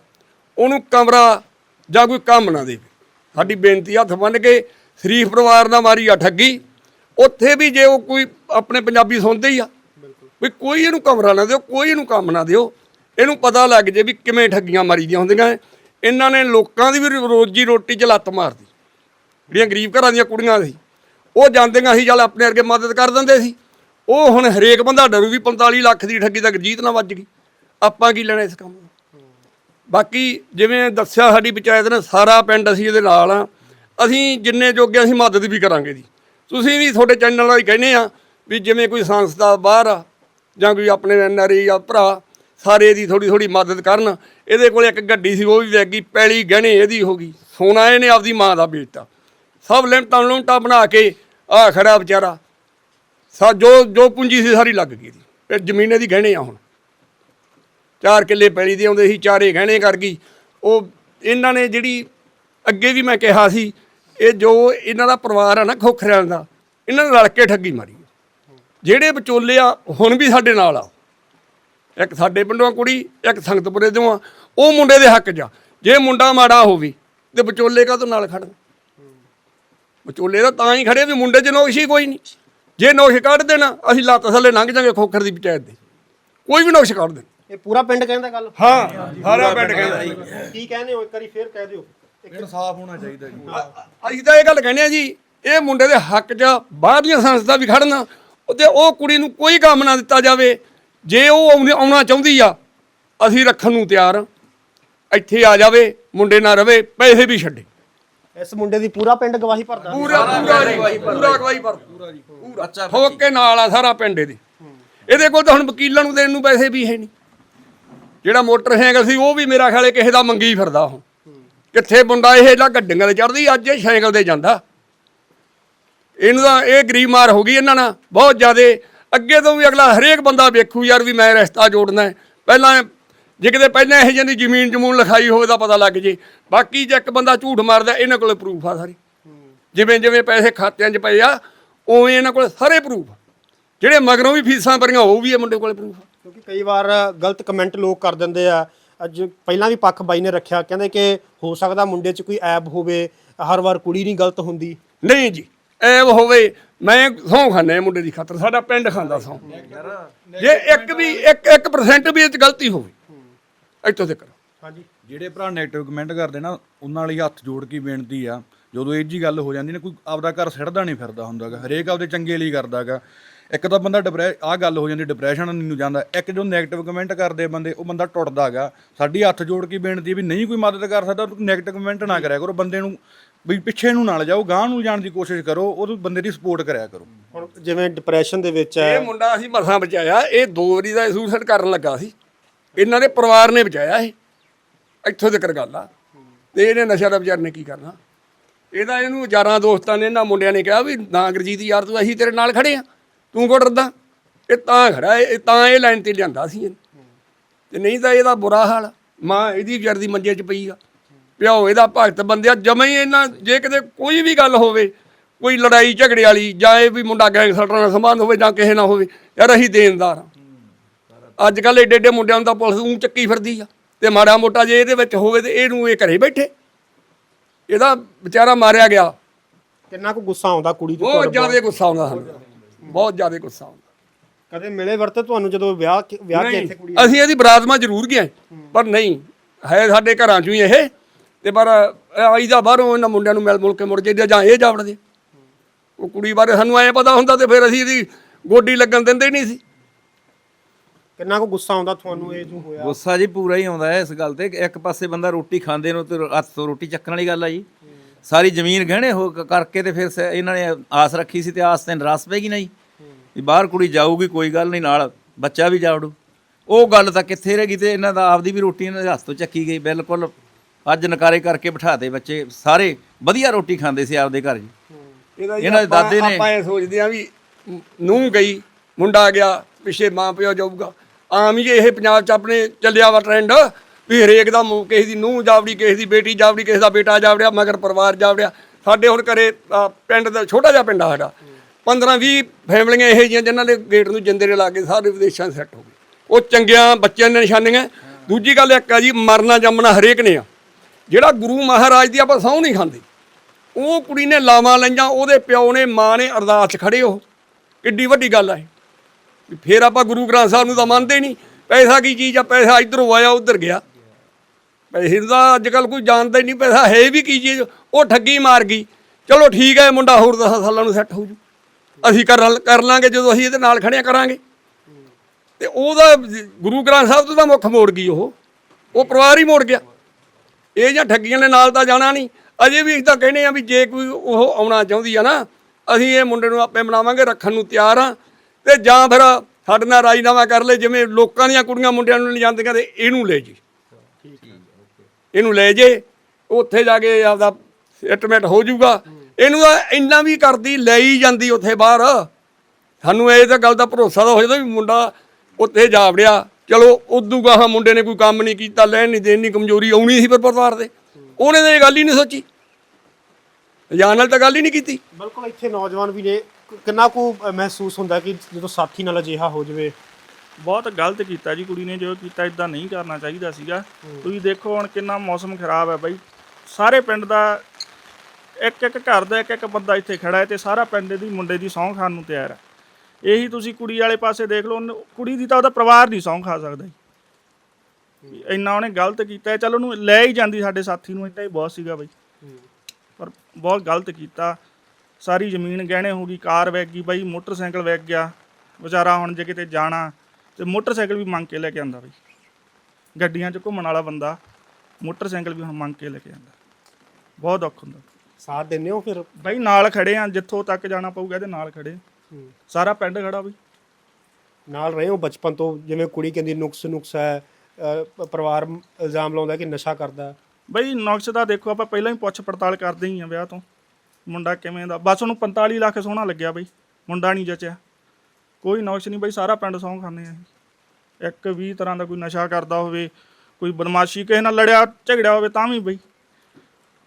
ਉਹਨੂੰ ਕਮਰਾ ਜਾਂ ਕੋਈ ਕੰਮ ਨਾ ਦੇਵੇ। ਸਾਡੀ ਬੇਨਤੀ ਹੱਥ ਬੰਨ੍ਹ ਕੇ ਸ਼ਰੀਫ ਪਰਿਵਾਰ ਨਾਲ ਮਾਰੀ ਆ ਠੱਗੀ। ਉੱਥੇ ਵੀ ਜੇ ਉਹ ਕੋਈ ਆਪਣੇ ਪੰਜਾਬੀ ਸੁਣਦੇ ਹੀ ਆ ਵੀ ਕੋਈ ਇਹਨੂੰ ਕਮਰਾ ਨਾ ਦਿਓ, ਕੋਈ ਇਹਨੂੰ ਕੰਮ ਨਾ ਦਿਓ। ਇਹਨੂੰ ਪਤਾ ਲੱਗ ਜੇ ਵੀ ਕਿਵੇਂ ਠੱਗੀਆਂ ਮਾਰੀਦੀਆਂ ਹੁੰਦੀਆਂ ਹੈ। ਇਹਨਾਂ ਨੇ ਲੋਕਾਂ ਦੀ ਵੀ ਰੋਜੀ ਰੋਟੀ 'ਚ ਲੱਤ ਮਾਰਦੀ। ਜਿਹੜੀਆਂ ਗਰੀਬ ਘਰਾਂ ਦੀਆਂ ਕੁੜੀਆਂ ਸੀ, ਉਹ ਜਾਂਦੀਆਂ ਸੀ, ਚੱਲ ਆਪਣੇ ਵਰਗੇ ਮਦਦ ਕਰ ਦਿੰਦੇ ਸੀ। ਉਹ ਹੁਣ ਹਰੇਕ ਬੰਦਾ ਡਰੂ ਵੀ 45 ਲੱਖ ਦੀ ਠੱਗੀ ਤਾਂ ਗਰਜੀਤ ਨਾਲ ਵੱਜ ਗਈ। ਆਪਾਂ ਕੀ ਲੈਣਾ ਇਸ ਕੰਮ ਤੋਂ ਬਾਕੀ ਜਿਵੇਂ ਦੱਸਿਆ ਸਾਡੀ ਪੰਚਾਇਤ ਨੇ, ਸਾਰਾ ਪਿੰਡ ਅਸੀਂ ਇਹਦੇ ਨਾਲ ਆ। ਅਸੀਂ ਜਿੰਨੇ ਜੋਗੇ ਅਸੀਂ ਮਦਦ ਵੀ ਕਰਾਂਗੇ ਜੀ। ਤੁਸੀਂ ਵੀ ਤੁਹਾਡੇ ਚੈਨਲ ਨਾਲ ਹੀ ਕਹਿੰਦੇ ਆ ਵੀ ਜਿਵੇਂ ਕੋਈ ਸੰਸਥਾ ਬਾਹਰ ਆ ਜਾਂ ਕੋਈ ਆਪਣੇ ਐਨਆਰਈ ਜਾਂ ਭਰਾ, ਸਾਰੇ ਦੀ ਥੋੜੀ ਥੋੜੀ ਮਦਦ ਕਰਨ। ਇਹਦੇ ਕੋਲ ਇੱਕ ਗੱਡੀ ਸੀ, ਉਹ ਵੀ ਵੈਗੀ ਪੈਲੀ ਗਹਿਣੇ ਇਹਦੀ ਹੋ ਗਈ। ਸੋਨਾ ਇਹਨੇ ਆਪਦੀ ਮਾਂ ਦਾ ਵੇਚਤਾ ਸਭ ਲਿਮਟਾਂ ਲੁਮਟਾਂ ਬਣਾ ਕੇ ਆ ਖੜਾ ਵਿਚਾਰਾ। ਸਾ ਜੋ ਜੋ ਪੂੰਜੀ ਸੀ ਸਾਰੀ ਲੱਗ ਗਈ ਦੀ ਤੇ ਜ਼ਮੀਨ ਇਹਦੀ ਗਹਿਣੇ ਆ ਹੁਣ। ਚਾਰ ਕਿੱਲੇ ਪੈਲੀ ਦੇ ਆਉਂਦੇ ਸੀ, ਚਾਰੇ ਗਹਿਣੇ ਕਰ ਗਈ। ਉਹ ਇਹਨਾਂ ਨੇ ਜਿਹੜੀ ਅੱਗੇ ਵੀ ਮੈਂ ਕਿਹਾ ਸੀ, ਇਹ ਜੋ ਇਹਨਾਂ ਦਾ ਪਰਿਵਾਰ ਆ ਨਾ ਖੋਖਰਿਆਂ ਦਾ, ਇਹਨਾਂ ਨੇ ਰਲ ਕੇ ਠੱਗੀ ਮਾਰੀ। ਜਿਹੜੇ ਵਿਚੋਲੇ ਆ ਹੁਣ ਵੀ ਸਾਡੇ ਨਾਲ ਆ। ਇੱਕ ਸਾਡੇ ਪਿੰਡੋਂ ਆ ਕੁੜੀ ਇੱਕ ਸੰਗਤਪੁਰੇ ਤੋਂ ਆ। ਉਹ ਮੁੰਡੇ ਦੇ ਹੱਕ 'ਚ ਆ। ਜੇ ਮੁੰਡਾ ਮਾੜਾ ਹੋਵੇ ਤੇ ਵਿਚੋਲੇ ਕਾ ਤੋਂ ਨਾਲ ਖੜਨ? ਵਿਚੋਲੇ ਤਾਂ ਤਾਂ ਹੀ ਖੜੇ ਵੀ ਮੁੰਡੇ 'ਚ ਨੋਕਸ਼ ਹੀ ਕੋਈ ਨਹੀਂ। ਜੇ ਨੋਕਸ਼ ਕੱਢ ਦੇਣਾ ਅਸੀਂ ਲੱਤ ਥੱਲੇ ਲੰਘ ਜਾਾਂਗੇ ਖੋਖਰ ਦੀ ਪੰਚਾਇਤ ਦੇ। ਕੋਈ ਵੀ ਨੋਕਸ਼ ਕੱਢ ਦੇ ਇਹ ਪੂਰਾ ਪਿੰਡ ਕਹਿੰਦਾ ਗੱਲ? ਹਾਂ ਸਾਰਾ ਪਿੰਡ ਕਹਿੰਦਾ। ਜੀ ਕੀ ਕਹਿੰਦੇ ਹੋ? ਇੱਕ ਵਾਰੀ ਫੇਰ ਕਹਿ ਦਿਓ। ਇਨਸਾਫ ਹੋਣਾ ਚਾਹੀਦਾ ਜੀ। ਅਸੀਂ ਤਾਂ ਇਹ ਗੱਲ ਕਹਿੰਦੇ ਆ ਜੀ ਇਹ ਮੁੰਡੇ ਦੇ ਹੱਕ 'ਚ ਬਾਹਰਲੀਆਂ ਸੰਸਥਾ ਵੀ ਖੜਨ ਤੇ ਉਹ ਕੁੜੀ ਨੂੰ ਕੋਈ ਕੰਮ ਨਾ ਦਿੱਤਾ ਜਾਵੇ। ਜੇ ਉਹ ਆਉਣ- ਆਉਣਾ ਚਾਹੁੰਦੀ ਆ ਅਸੀਂ ਰੱਖਣ ਨੂੰ ਤਿਆਰ ਆ। ਇੱਥੇ ਆ ਜਾਵੇ ਮੁੰਡੇ ਨਾਲ ਰਵੇ ਪੈਸੇ ਵੀ ਛੱਡੇ। ਇਸ ਮੁੰਡੇ ਦੀ ਪੂਰਾ ਪਿੰਡ ਗਵਾਹੀ ਭਰਦਾ। ਪੂਰਾ ਪੂਰਾ ਜੀ ਪੂਰਾ ਅਗਵਾਈ ਪਰ ਪੂਰਾ ਜੀ ਪੂਰਾ। ਠੋਕ ਕੇ ਨਾਲ ਆ ਸਾਰਾ ਪਿੰਡ ਇਹਦੇ। ਇਹਦੇ ਕੋਲ ਤਾਂ ਹੁਣ ਵਕੀਲਾਂ ਨੂੰ ਦੇਣ ਨੂੰ ਪੈਸੇ ਵੀ ਹੈ ਨਹੀਂ। ਜਿਹੜਾ ਮੋਟਰ ਸਾਈਕਲ ਸੀ ਉਹ ਵੀ ਮੇਰਾ ਖਿਆਲੇ ਕਿਸੇ ਦਾ ਮੰਗੀ ਫਿਰਦਾ ਹੁਣ ਕਿੱਥੇ ਮੁੰਡਾ ਇਹ ਲਾ ਗੱਡੀਆਂ ਤੇ ਚੜਦੀ ਅੱਜ ਇਹ ਸਾਈਕਲ ਤੇ ਜਾਂਦਾ। ਇਹਨੂੰ ਤਾਂ ਇਹ ਗਰੀਬ ਮਾਰ ਹੋ ਗਈ ਇਹਨਾਂ ਨਾਲ ਬਹੁਤ ਜ਼ਿਆਦੇ। ਅੱਗੇ ਤੋਂ ਵੀ ਅਗਲਾ ਹਰੇਕ ਬੰਦਾ ਵੇਖੂ ਯਾਰ ਵੀ ਮੈਂ ਰਿਸ਼ਤਾ ਜੋੜਨਾ। ਪਹਿਲਾਂ ਜੇ ਕਿਤੇ ਪਹਿਲਾਂ ਇਹ ਜਿਹੀ ਜ਼ਮੀਨ ਜਮੂਨ ਲਿਖਾਈ ਹੋਵੇ ਤਾਂ ਪਤਾ ਲੱਗ ਜੇ। ਬਾਕੀ ਜੇ ਇੱਕ ਬੰਦਾ ਝੂਠ ਮਾਰਦਾ ਇਹਨਾਂ ਕੋਲੇ ਪ੍ਰੂਫ ਆ ਸਾਰੇ। ਜਿਵੇਂ ਜਿਵੇਂ ਪੈਸੇ ਖਾਤਿਆਂ 'ਚ ਪਏ ਆ ਉਵੇਂ ਇਹਨਾਂ ਕੋਲ ਸਾਰੇ ਪ੍ਰੂਫ ਜਿਹੜੇ ਮਗਰੋਂ ਵੀ ਫੀਸਾਂ ਭਰੀਆਂ ਉਹ ਵੀ ਇਹ ਮੁੰਡੇ ਕੋਲੇ ਪ੍ਰੂਫ ਕਿਉਂਕਿ ਕਈ ਵਾਰ ਗਲਤ ਕਮੈਂਟ ਲੋਕ ਕਰ ਦਿੰਦੇ ਆ। ਅੱਜ ਪਹਿਲਾਂ ਵੀ ਪੱਖ ਬਾਈ ਨੇ ਰੱਖਿਆ ਕਹਿੰਦੇ ਕਿ ਹੋ ਸਕਦਾ ਮੁੰਡੇ 'ਚ ਕੋਈ ਐਬ ਹੋਵੇ ਹਰ ਵਾਰ ਕੁੜੀ ਨਹੀਂ ਗਲਤ ਹੁੰਦੀ। ਨਹੀਂ ਜੀ। ਐਬ ਹੋਵੇ, ਮੈਂ ਸੌਂ ਖਾਨੇ ਮੁੰਡੇ ਦੀ ਖਾਤਰ, ਸਾਡਾ ਪਿੰਡ ਖਾਂਦਾ ਸੌਂ। ਜੇ ਇੱਕ ਵੀ 1 1% ਵੀ ਇਹ ਚ ਗਲਤੀ ਹੋਵੇ, ਇੱਥੋਂ ਤੱਕ। ਹਾਂਜੀ। ਜਿਹੜੇ ਭਰਾ 네ਗੇਟਿਵ ਕਮੈਂਟ ਕਰਦੇ ਨਾ, ਉਹਨਾਂ ਲਈ ਹੱਥ ਜੋੜ ਕੇ ਬੇਨਤੀ ਆ, ਜਦੋਂ ਇਹ ਜੀ ਗੱਲ ਹੋ ਜਾਂਦੀ ਨਾ, ਕੋਈ ਆਪਦਾ ਘਰ ਸੜਦਾ ਨਹੀਂ ਫਿਰਦਾ ਹੁੰਦਾਗਾ ਹਰੇਕ ਆਪਦੇ ਚੰਗੇ ਲਈ ਕਰਦਾਗਾ ਇੱਕ ਤਾਂ ਬੰਦਾ ਡਿਪਰੈ ਆ ਗੱਲ ਹੋ ਜਾਂਦੀ ਡਿਪਰੈਸ਼ਨ ਨੂੰ ਜਾਂਦਾ। ਇੱਕ ਜੋ ਨੈਗੇਟਿਵ ਕਮੈਂਟ ਕਰਦੇ ਬੰਦੇ, ਉਹ ਬੰਦਾ ਟੁੱਟਦਾਗਾ ਸਾਡੀ ਹੱਥ ਜੋੜ ਕੇ ਬੇਨਤੀ ਵੀ ਨਹੀਂ ਕੋਈ ਮਦਦ ਕਰ ਸਕਦਾ ਨੈਗੇਟਿਵ ਕਮੈਂਟ ਨਾ ਕਰਿਆ ਕਰੋ, ਬੰਦੇ ਨੂੰ ਵੀ ਪਿੱਛੇ ਨੂੰ ਨਾ ਜਾਓ ਗਾਂਹ ਨੂੰ ਜਾਣ ਦੀ ਕੋਸ਼ਿਸ਼ ਕਰੋ ਉਹ ਬੰਦੇ ਦੀ ਸਪੋਰਟ ਕਰਿਆ ਕਰੋ। ਹੁਣ ਜਿਵੇਂ ਡਿਪਰੈਸ਼ਨ ਦੇ ਵਿੱਚ ਇਹ ਹੈ ਮੁੰਡਾ ਅਸੀਂ ਮਸਾਂ ਬਚਾਇਆ ਇਹ ਦੋ ਵਾਰੀ ਦਾ ਸੁਸਾਈਡ ਕਰਨ ਲੱਗਾ ਸੀ। ਇਹਨਾਂ ਦੇ ਪਰਿਵਾਰ ਨੇ ਬਚਾਇਆ ਇਹ। ਇੱਥੋਂ ਤੱਕ ਗੱਲ ਆ। ਤੇ ਇਹਨੇ ਨਸ਼ਾ ਦਾ ਵਿਚਾਰ ਨੇ ਕੀ ਕਰਨਾ? ਇਹਦਾ ਇਹਨੂੰ ਯਾਰਾਂ ਦੋਸਤਾਂ ਨੇ ਇਹਨਾਂ ਮੁੰਡਿਆਂ ਨੇ ਕਿਹਾ ਵੀ ਨਾ ਗੁਰਜੀਤ ਯਾਰ ਤੂੰ ਅਸੀਂ ਤੇਰੇ ਨਾਲ ਖੜੇ ਆ। ਤੂੰ ਕੋ ਡਰਦਾ ਇਹ ਤਾਂ ਖੜਾ ਹੈ, ਇਹ ਤਾਂ ਇਹ ਲਾਈਨ ਤੇ ਲਿਆਂਦਾ ਸੀ ਇਹਨੂੰ। ਤੇ ਨਹੀਂ ਤਾਂ ਇਹਦਾ ਬੁਰਾ ਹਾਲ ਆ। ਮਾਂ ਇਹਦੀ ਵਿਚਾਰ ਦੀ ਮੰਜੇ 'ਚ ਪਈ ਆ। ਪਿਓ ਇਹਦਾ ਭਗਤ ਬੰਦਿਆ ਜਮੇ ਹੀ ਇਹਨਾਂ ਜੇ ਕਿਤੇ ਕੋਈ ਵੀ ਗੱਲ ਹੋਵੇ ਕੋਈ ਲੜਾਈ ਝਗੜੇ ਵਾਲੀ ਜਾਂ ਇਹ ਵੀ ਮੁੰਡਾ ਗੈਂਗਸਟਰ ਨਾਲ ਸੰਬੰਧ ਹੋਵੇ ਜਾਂ ਕਿਸੇ ਨਾਲ ਹੋਵੇ ਯਾਰ ਅਸੀਂ ਦੇਣਦਾਰ ਆ ਅੱਜ ਕੱਲ ਏਡੇ ਏਡੇ ਮੁੰਡਿਆਂ ਨੂੰ ਤਾਂ ਪੁਲਿਸ ਨੂੰ ਚੱਕੀ ਫਿਰਦੀ ਆ ਤੇ ਮਾੜਾ ਮੋਟਾ ਜੇ ਇਹਦੇ ਵਿੱਚ ਹੋਵੇ ਤੇ ਇਹਨੂੰ ਇਹ ਘਰੇ ਬੈਠੇ। ਇਹਦਾ ਵਿਚਾਰਾ ਮਾਰਿਆ ਗਿਆ। ਕਿੰਨਾ ਕੁ ਗੁੱਸਾ ਆਉਂਦਾ ਕੁੜੀ ਤੇ ਬਹੁਤ ਜ਼ਿਆਦਾ ਗੁੱਸਾ ਆਉਂਦਾ ਸਾਨੂੰ। ਬਹੁਤ ਜ਼ਿਆਦਾ ਗੁੱਸਾ ਆਉਂਦਾ। ਕਦੇ ਮਿਲੇ ਵਰਤੇ ਤੁਹਾਨੂੰ ਜਦੋਂ ਵਿਆਹ ਵਿਆਹ ਕੇ ਇੱਥੇ ਕੁੜੀ ਅਸੀਂ ਇਹਦੀ ਬਰਾਤਮਾ ਜ਼ਰੂਰ ਗਏ। ਪਰ ਨਹੀਂ ਹੈ ਸਾਡੇ ਘਰਾਂ ਚੋਂ ਹੀ ਇਹ। ਤੇ ਪਰ ਆਈ ਦਾ ਬਾਹਰੋਂ ਇਹਨਾਂ ਮੁੰਡਿਆਂ ਨੂੰ ਮਿਲ ਮੁਲ ਕੇ ਮੁੜ ਜਾਈਦਾ ਜਾਂ ਇਹ ਜਾਵੜਦੇ ਉਹ ਕੁੜੀ ਬਾਰੇ ਸਾਨੂੰ ਐ ਪਤਾ ਹੁੰਦਾ ਤੇ ਫਿਰ ਅਸੀਂ ਇਹਦੀ ਗੋਡੀ ਲੱਗਣ ਦਿੰਦੇ ਨਹੀਂ ਸੀ। ਕਿੰਨਾ ਕੁ ਗੁੱਸਾ ਆਉਂਦਾ ਤੁਹਾਨੂੰ ਇਹ ਜੋ ਹੋਇਆ? ਗੁੱਸਾ ਜੀ ਪੂਰਾ ਹੀ ਆਉਂਦਾ ਹੈ ਇਸ ਗੱਲ ਤੇ। ਇੱਕ ਪਾਸੇ ਬੰਦਾ ਰੋਟੀ ਖਾਂਦੇ ਨੂੰ ਤੇ ਹੱਥ ਤੋਂ ਰੋਟੀ ਚੱਕਣ ਵਾਲੀ ਗੱਲ ਆ ਜੀ। ਸਾਰੀ ਜ਼ਮੀਨ ਗਹਿਣੇ ਹੋ ਕਰਕੇ ਤੇ ਫਿਰ ਇਹਨਾਂ ਨੇ ਆਸ ਰੱਖੀ ਸੀ ਤੇ ਆਸ ਤੇ ਨਿਰਾਸ ਪੈਗੀ ਨਹੀਂ ਵੀ ਬਾਹਰ ਕੁੜੀ ਜਾਊਗੀ ਕੋਈ ਗੱਲ ਨਹੀਂ ਨਾਲ ਬੱਚਾ ਵੀ ਜਾਵੜੂ। ਉਹ ਗੱਲ ਤਾਂ ਕਿੱਥੇ ਰਹਿ ਗਈ ਤੇ ਇਹਨਾਂ ਦਾ ਆਪਦੀ ਵੀ ਰੋਟੀ ਇਹਨਾਂ ਦੇ ਹੱਥ ਤੋਂ ਚੱਕੀ ਗਈ ਬਿਲਕੁਲ ਅੱਜ ਨਕਾਰੇ ਕਰਕੇ ਬਿਠਾਤੇ ਬੱਚੇ ਸਾਰੇ ਵਧੀਆ ਰੋਟੀ ਖਾਂਦੇ ਸੀ ਆਪਦੇ ਘਰ ਜੀ। ਇਹਦਾ ਜੀ ਇਹਨਾਂ ਦੇ ਆਪਾਂ- ਦਾਦੇ ਨੇ- ਆਪਾਂ ਇਹ ਸੋਚਦੇ ਆ ਵੀ ਨੂੰ ਗਈ ਮੁੰਡਾ ਗਿਆ ਪਿੱਛੇ ਮਾਂ ਪਿਓ ਜਾਊਗਾ। ਆਮ ਹੀ ਇਹ ਪੰਜਾਬ 'ਚ ਆਪਣੇ ਚੱਲਿਆ ਵਾ ਟ੍ਰੈਂਡ ਵੀ ਹਰੇਕ ਦਾ ਮੂੰਹ ਕਿਸੇ ਦੀ ਨੂੰਹ ਜਾਵੜੀ ਕਿਸੇ ਦੀ ਬੇਟੀ ਜਾਵੜੀ ਕਿਸੇ ਦਾ ਬੇਟਾ ਜਾਵੜਿਆ ਮਗਰ ਪਰਿਵਾਰ ਜਾਵੜਿਆ। ਸਾਡੇ ਹੁਣ ਘਰੇ ਪਿੰਡ ਦਾ ਛੋਟਾ ਜਿਹਾ ਪਿੰਡ ਆ ਸਾਡਾ। 15 20 ਫੈਮਲੀਆਂ ਇਹੋ ਜਿਹੀਆਂ ਜਿਨ੍ਹਾਂ ਦੇ ਗੇਟ ਨੂੰ ਜਿੰਦਰੇ ਲਾ ਕੇ ਸਾਰੇ ਵਿਦੇਸ਼ਾਂ ਸੈੱਟ ਹੋ ਗਏ। ਉਹ ਚੰਗਿਆਂ ਬੱਚਿਆਂ ਦੀਆਂ ਨਿਸ਼ਾਨੀਆਂ। ਦੂਜੀ ਗੱਲ ਇੱਕ ਆ ਜੀ ਮਰਨਾ ਜੰਮਣਾ ਹਰੇਕ ਨੇ ਆ। ਜਿਹੜਾ ਗੁਰੂ ਮਹਾਰਾਜ ਦੀ ਆਪਾਂ ਸਹੁੰ ਨਹੀਂ ਖਾਂਦੇ, ਉਹ ਕੁੜੀ ਨੇ ਲਾਵਾਂ ਲਈਆਂ, ਉਹਦੇ ਪਿਓ ਨੇ, ਮਾਂ ਨੇ, ਅਰਦਾਸ 'ਚ ਖੜੇ ਉਹ। ਕਿੱਡੀ ਵੱਡੀ ਗੱਲ ਆ ਇਹ। ਫੇਰ ਆਪਾਂ ਗੁਰੂ ਗ੍ਰੰਥ ਸਾਹਿਬ ਨੂੰ ਤਾਂ ਮੰਨਦੇ ਨਹੀਂ। ਪੈਸਾ ਕੀ ਚੀਜ਼ ਆ? ਪੈਸਾ ਇਧਰੋਂ ਆਇਆ, ਉਧਰ ਗਿਆ। ਪੈਸੇ ਦਾ ਅੱਜ ਕੱਲ ਕੋਈ ਜਾਣਦਾ ਹੀ ਨਹੀਂ, ਪੈਸਾ ਹੈ ਵੀ ਕੀ ਚੀਜ਼? ਉਹ ਠੱਗੀ ਮਾਰ ਗਈ। ਚਲੋ ਠੀਕ ਹੈ ਮੁੰਡਾ ਹੋਰ 10 ਸਾਲਾਂ ਨੂੰ ਸੈੱਟ ਹੋ ਜੂ ਅਸੀਂ ਕਰ ਕਰ ਲਾਂਗੇ, ਜਦੋਂ ਅਸੀਂ ਇਹਦੇ ਨਾਲ ਖੜਿਆ ਕਰਾਂਗੇ। ਤੇ ਉਹਦਾ ਗੁਰੂ ਗ੍ਰੰਥ ਸਾਹਿਬ ਤੋਂ ਤਾਂ ਮੁੱਖ ਮੋੜ ਗਈ ਉਹ। ਉਹ ਪਰਿਵਾਰ ਹੀ ਮੋੜ ਗਿਆ। ਇਹ ਜਾਂ ਠੱਗੀਆਂ ਦੇ ਨਾਲ ਤਾਂ ਜਾਣਾ ਨਹੀਂ। ਅਜੇ ਵੀ ਅਸੀਂ ਤਾਂ ਕਹਿੰਦੇ ਆ ਵੀ ਜੇ ਕੋਈ ਉਹ ਆਉਣਾ ਚਾਹੁੰਦੀ ਆ ਨਾ, ਅਸੀਂ ਇਹ ਮੁੰਡੇ ਨੂੰ ਆਪੇ ਬਣਾਵਾਂਗੇ ਰੱਖਣ ਨੂੰ ਤਿਆਰ ਆ ਤੇ ਜਾਂ ਫਿਰ ਸਾਡੇ ਨਾਲ ਰਾਜੀਨਾਮਾ ਕਰ ਲੈ, ਜਿਵੇਂ ਲੋਕਾਂ ਦੀਆਂ ਕੁੜੀਆਂ ਮੁੰਡਿਆਂ ਨੂੰ ਲੈ ਜਾਂਦੀਆਂ ਤੇ ਇਹਨੂੰ ਲੈ ਜੀ। ਇਹਨੂੰ ਲੈ ਜੇ, ਉੱਥੇ ਜਾ ਕੇ ਆਪਦਾ ਸੈਟਲਮੈਂਟ ਹੋ ਜਾਊਗਾ। ਇਹਨੂੰ ਤਾਂ ਇੰਨਾ ਵੀ ਕਰਦੀ, ਲੈ ਹੀ ਜਾਂਦੀ ਉੱਥੇ ਬਾਹਰ। ਸਾਨੂੰ ਇਹ ਤਾਂ ਗੱਲ ਦਾ ਭਰੋਸਾ ਤਾਂ ਹੋ ਜਾਂਦਾ ਵੀ ਮੁੰਡਾ ਉੱਥੇ ਜਾ ਵੜਿਆ। ਚਲੋ ਉਦੋਂ ਗਾਹਾਂ ਮੁੰਡੇ ਨੇ ਕੋਈ ਕੰਮ ਨਹੀਂ ਕੀਤਾ ਲੈਣ ਨਹੀਂ ਦੇਣ ਨਹੀਂ ਕਮਜ਼ੋਰੀ ਆਉਣੀ ਸੀ ਫਿਰ ਪਰਿਵਾਰ ਦੇ। ਉਹਨੇ ਤਾਂ ਇਹ ਗੱਲ ਹੀ ਨਹੀਂ ਸੋਚੀ। ਜਾਨ ਨਾਲ ਤਾਂ ਗੱਲ ਹੀ ਨਹੀਂ ਕੀਤੀ। ਬਿਲਕੁਲ ਇੱਥੇ ਨੌਜਵਾਨ ਵੀ ਨੇ। ਕਿੰਨਾ ਕੁ ਮਹਿਸੂਸ ਹੁੰਦਾ ਕਿ ਜਦੋਂ ਸਾਥੀ ਨਾਲ ਅਜਿਹਾ ਹੋ ਜਾਵੇ? ਬਹੁਤ ਗਲਤ ਕੀਤਾ ਜੀ ਕੁੜੀ ਨੇ ਜੋ ਕੀਤਾ ਇਦਾਂ ਨਹੀਂ ਕਰਨਾ ਚਾਹੀਦਾ ਸੀਗਾ। ਤੁਸੀਂ ਦੇਖੋ ਹੁਣ ਕਿੰਨਾ ਮੌਸਮ ਖਰਾਬ ਹੈ ਬਾਈ। ਸਾਰੇ ਪਿੰਡ ਦਾ ਇੱਕ ਇੱਕ ਘਰ ਦਾ ਇੱਕ ਇੱਕ ਬੰਦਾ ਇੱਥੇ ਖੜਾ ਹੈ ਤੇ ਸਾਰਾ ਪਿੰਡ ਦੀ ਮੁੰਡੇ ਦੀ ਸਹੁੰ ਖਾਣ ਨੂੰ ਤਿਆਰ ਹੈ। ਇਹੀ ਤੁਸੀਂ ਕੁੜੀ ਵਾਲੇ ਪਾਸੇ ਦੇਖ ਲਓ ਉਹਨੂੰ- ਕੁੜੀ ਦੀ ਤਾਂ ਉਹਦਾ ਪਰਿਵਾਰ ਨਹੀਂ ਸਹੁੰ ਖਾ ਸਕਦਾ ਜੀ। ਇੰਨਾ ਉਹਨੇ ਗਲਤ ਕੀਤਾ ਹੈ। ਚਲੋ ਉਹਨੂੰ ਲੈ ਹੀ ਜਾਂਦੀ ਸਾਡੇ ਸਾਥੀ ਨੂੰ ਇੰਨਾ ਹੀ ਬਹੁਤ ਸੀਗਾ ਬਾਈ। ਪਰ ਬਹੁਤ ਗਲਤ ਕੀਤਾ। ਸਾਰੀ ਜ਼ਮੀਨ ਗਹਿਣੇ ਹੋ ਗਈ ਕਾਰ ਵੈਗ ਗਈ ਬਾਈ ਮੋਟਰਸਾਈਕਲ ਵੈਗ ਗਿਆ। ਵਿਚਾਰਾ ਹੁਣ ਜੇ ਕਿਤੇ ਜਾਣਾ ਤੇ ਮੋਟਰਸਾਈਕਲ ਵੀ ਮੰਗ ਕੇ ਲੈ ਕੇ ਆਂਦਾ ਬਈ। ਗੱਡੀਆਂ 'ਚ ਘੁੰਮਣ ਵਾਲਾ ਬੰਦਾ ਮੋਟਰਸਾਈਕਲ ਵੀ ਹੁਣ ਮੰਗ ਕੇ ਲੈ ਕੇ ਆਂਦਾ। ਬਹੁਤ ਔਖ ਹੁੰਦਾ। ਸਾਥ ਦਿੰਦੇ ਹੋ ਫਿਰ? ਬਾਈ ਨਾਲ ਖੜੇ ਆ ਜਿੱਥੋਂ ਤੱਕ ਜਾਣਾ ਪਊਗਾ ਇਹਦੇ ਨਾਲ ਖੜੇ ਸਾਰਾ ਪਿੰਡ ਖੜਾ ਬਈ ਨਾਲ ਰਹੇ ਹੋ ਬਚਪਨ ਤੋਂ ਜਿਵੇਂ ਕੁੜੀ ਕਹਿੰਦੀ ਨੁਕਸ ਨੁਕਸ ਹੈ ਪਰਿਵਾਰ ਇਲਜ਼ਾਮ ਲਾਉਂਦਾ ਕਿ ਨਸ਼ਾ ਕਰਦਾ। ਹੈ। ਬਈ ਨੁਕਸ ਦਾ ਦੇਖੋ ਆਪਾਂ ਪਹਿਲਾਂ ਹੀ ਪੁੱਛ ਪੜਤਾਲ ਕਰਦੇ ਹੀ ਆ ਵਿਆਹ ਤੋਂ। ਮੁੰਡਾ ਕਿਵੇਂ ਦਾ? ਬਸ ਉਹਨੂੰ 45 ਲੱਖ ਸੋਹਣਾ ਲੱਗਿਆ ਬਈ ਮੁੰਡਾ ਨਹੀਂ ਜਚਿਆ। ਕੋਈ ਨੁਕਸ ਨਹੀਂ ਬਈ ਸਾਰਾ ਪਿੰਡ ਸੌਂ ਖਾਂਦੇ ਆ ਅਸੀਂ। ਇੱਕ ਵੀ ਤਰ੍ਹਾਂ ਦਾ ਕੋਈ ਨਸ਼ਾ ਕਰਦਾ ਹੋਵੇ ਕੋਈ ਬਦਮਾਸ਼ੀ ਕਿਸੇ ਨਾਲ ਲੜਿਆ ਝਗੜਿਆ ਹੋਵੇ ਤਾਂ ਵੀ ਬਈ।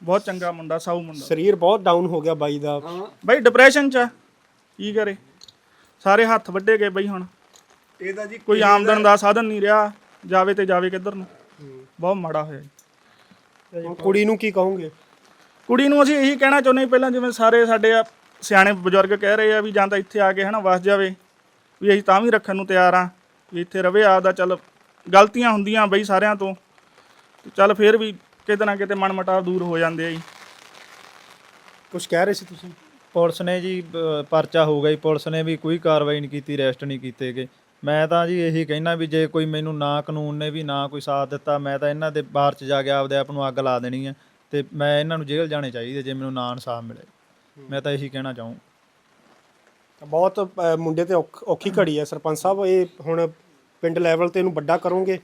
ਬਹੁਤ ਚੰਗਾ ਮੁੰਡਾ ਸਾਊ ਮੁੰਡਾ। ਸਰੀਰ ਬਹੁਤ ਡਾਊਨ ਹੋ ਗਿਆ ਬਾਈ ਦਾ। ਬਈ ਡਿਪਰੈਸ਼ਨ ਚ ਆ। ਕੀ ਕਰੇ? ਸਾਰੇ ਹੱਥ ਵੱਡੇ ਗਏ ਬਈ ਹੁਣ। ਇਹਦਾ ਜੀ ਕੋਈ ਆਮਦਨ ਦਾ ਸਾਧਨ ਨਹੀਂ ਰਿਹਾ। ਜਾਵੇ ਤੇ ਜਾਵੇ ਕਿੱਧਰ ਨੂੰ। ਬਹੁਤ ਮਾੜਾ ਹੋਇਆ ਜੀ। ਹੁਣ ਕੁੜੀ ਨੂੰ ਕੀ ਕਹੋਗੇ? ਕੁੜੀ ਨੂੰ ਅਸੀਂ ਇਹੀ ਕਹਿਣਾ ਚਾਹੁੰਦੇ ਹਾਂ ਪਹਿਲਾਂ ਜਿਵੇਂ ਸਾਰੇ ਸਾਡੇ ਆ ਸਿਆਣੇ ਬਜ਼ੁਰਗ ਕਹਿ ਰਹੇ ਆ ਵੀ ਜਾਂ ਤਾਂ ਇੱਥੇ ਆ ਕੇ ਹਨਾ ਵਸ ਜਾਵੇ। ਵੀ ਅਸੀਂ ਤਾਂ ਵੀ ਰੱਖਣ ਨੂੰ ਤਿਆਰ ਆ ਵੀ ਇੱਥੇ ਰਵੇ ਆਪਦਾ ਚੱਲ ਗਲਤੀਆਂ ਹੁੰਦੀਆਂ ਬਈ ਸਾਰਿਆਂ ਤੋਂ। ਤੇ ਚੱਲ ਫਿਰ ਵੀ ਕਿਤੇ ਨਾ ਕਿਤੇ ਮਨਮਟਾਵ ਦੂਰ ਹੋ ਜਾਂਦੇ ਆ ਜੀ। ਕੁਝ ਕਹਿ ਰਹੇ ਸੀ ਤੁਸੀਂ? ਪੁਲਿਸ ਨੇ ਜੀ ਪਰਚਾ ਹੋ ਗਿਆ ਜੀ। ਪੁਲਿਸ ਨੇ ਵੀ ਕੋਈ ਕਾਰਵਾਈ ਨਹੀਂ ਕੀਤੀ ਅਰੈਸਟ ਨਹੀਂ ਕੀਤੇਗੇ ਮੈਂ ਤਾਂ ਜੀ ਇਹੀ ਕਹਿਣਾ ਵੀ ਜੇ ਕੋਈ ਮੈਨੂੰ ਨਾ ਕਾਨੂੰਨ ਨੇ ਵੀ ਨਾ ਕੋਈ ਸਾਥ ਦਿੱਤਾ ਮੈਂ ਤਾਂ ਇਹਨਾਂ ਦੇ ਬਾਹਰ ਚ ਜਾ ਕੇ ਆਪਦੇ ਆਪ ਨੂੰ ਅੱਗ ਲਾ ਦੇਣੀ ਹੈ ਤੇ ਮੈਂ ਇਹਨਾਂ ਨੂੰ ਜੇਲ੍ਹ ਜਾਣੇ ਚਾਹੀਦੇ ਜੇ ਮੈਨੂੰ ਨਾ ਇਨਸਾਫ ਮਿਲੇ। ਮੈਂ ਤਾਂ ਇਹੀ ਕਹਿਣਾ ਚਾਹੂੰ। ਬਹੁਤ ਅ, ਮੁੰਡੇ ਤੇ ਔਖ- ਔਖੀ ਘੜੀ ਹੈ। ਸਰਪੰਚ ਸਾਹਿਬ ਇਹ ਹੁਣ ਪਿੰਡ ਲੈਵਲ ਤੇ ਇਹਨੂੰ ਵੱਡਾ ਕਰੋਗੇ?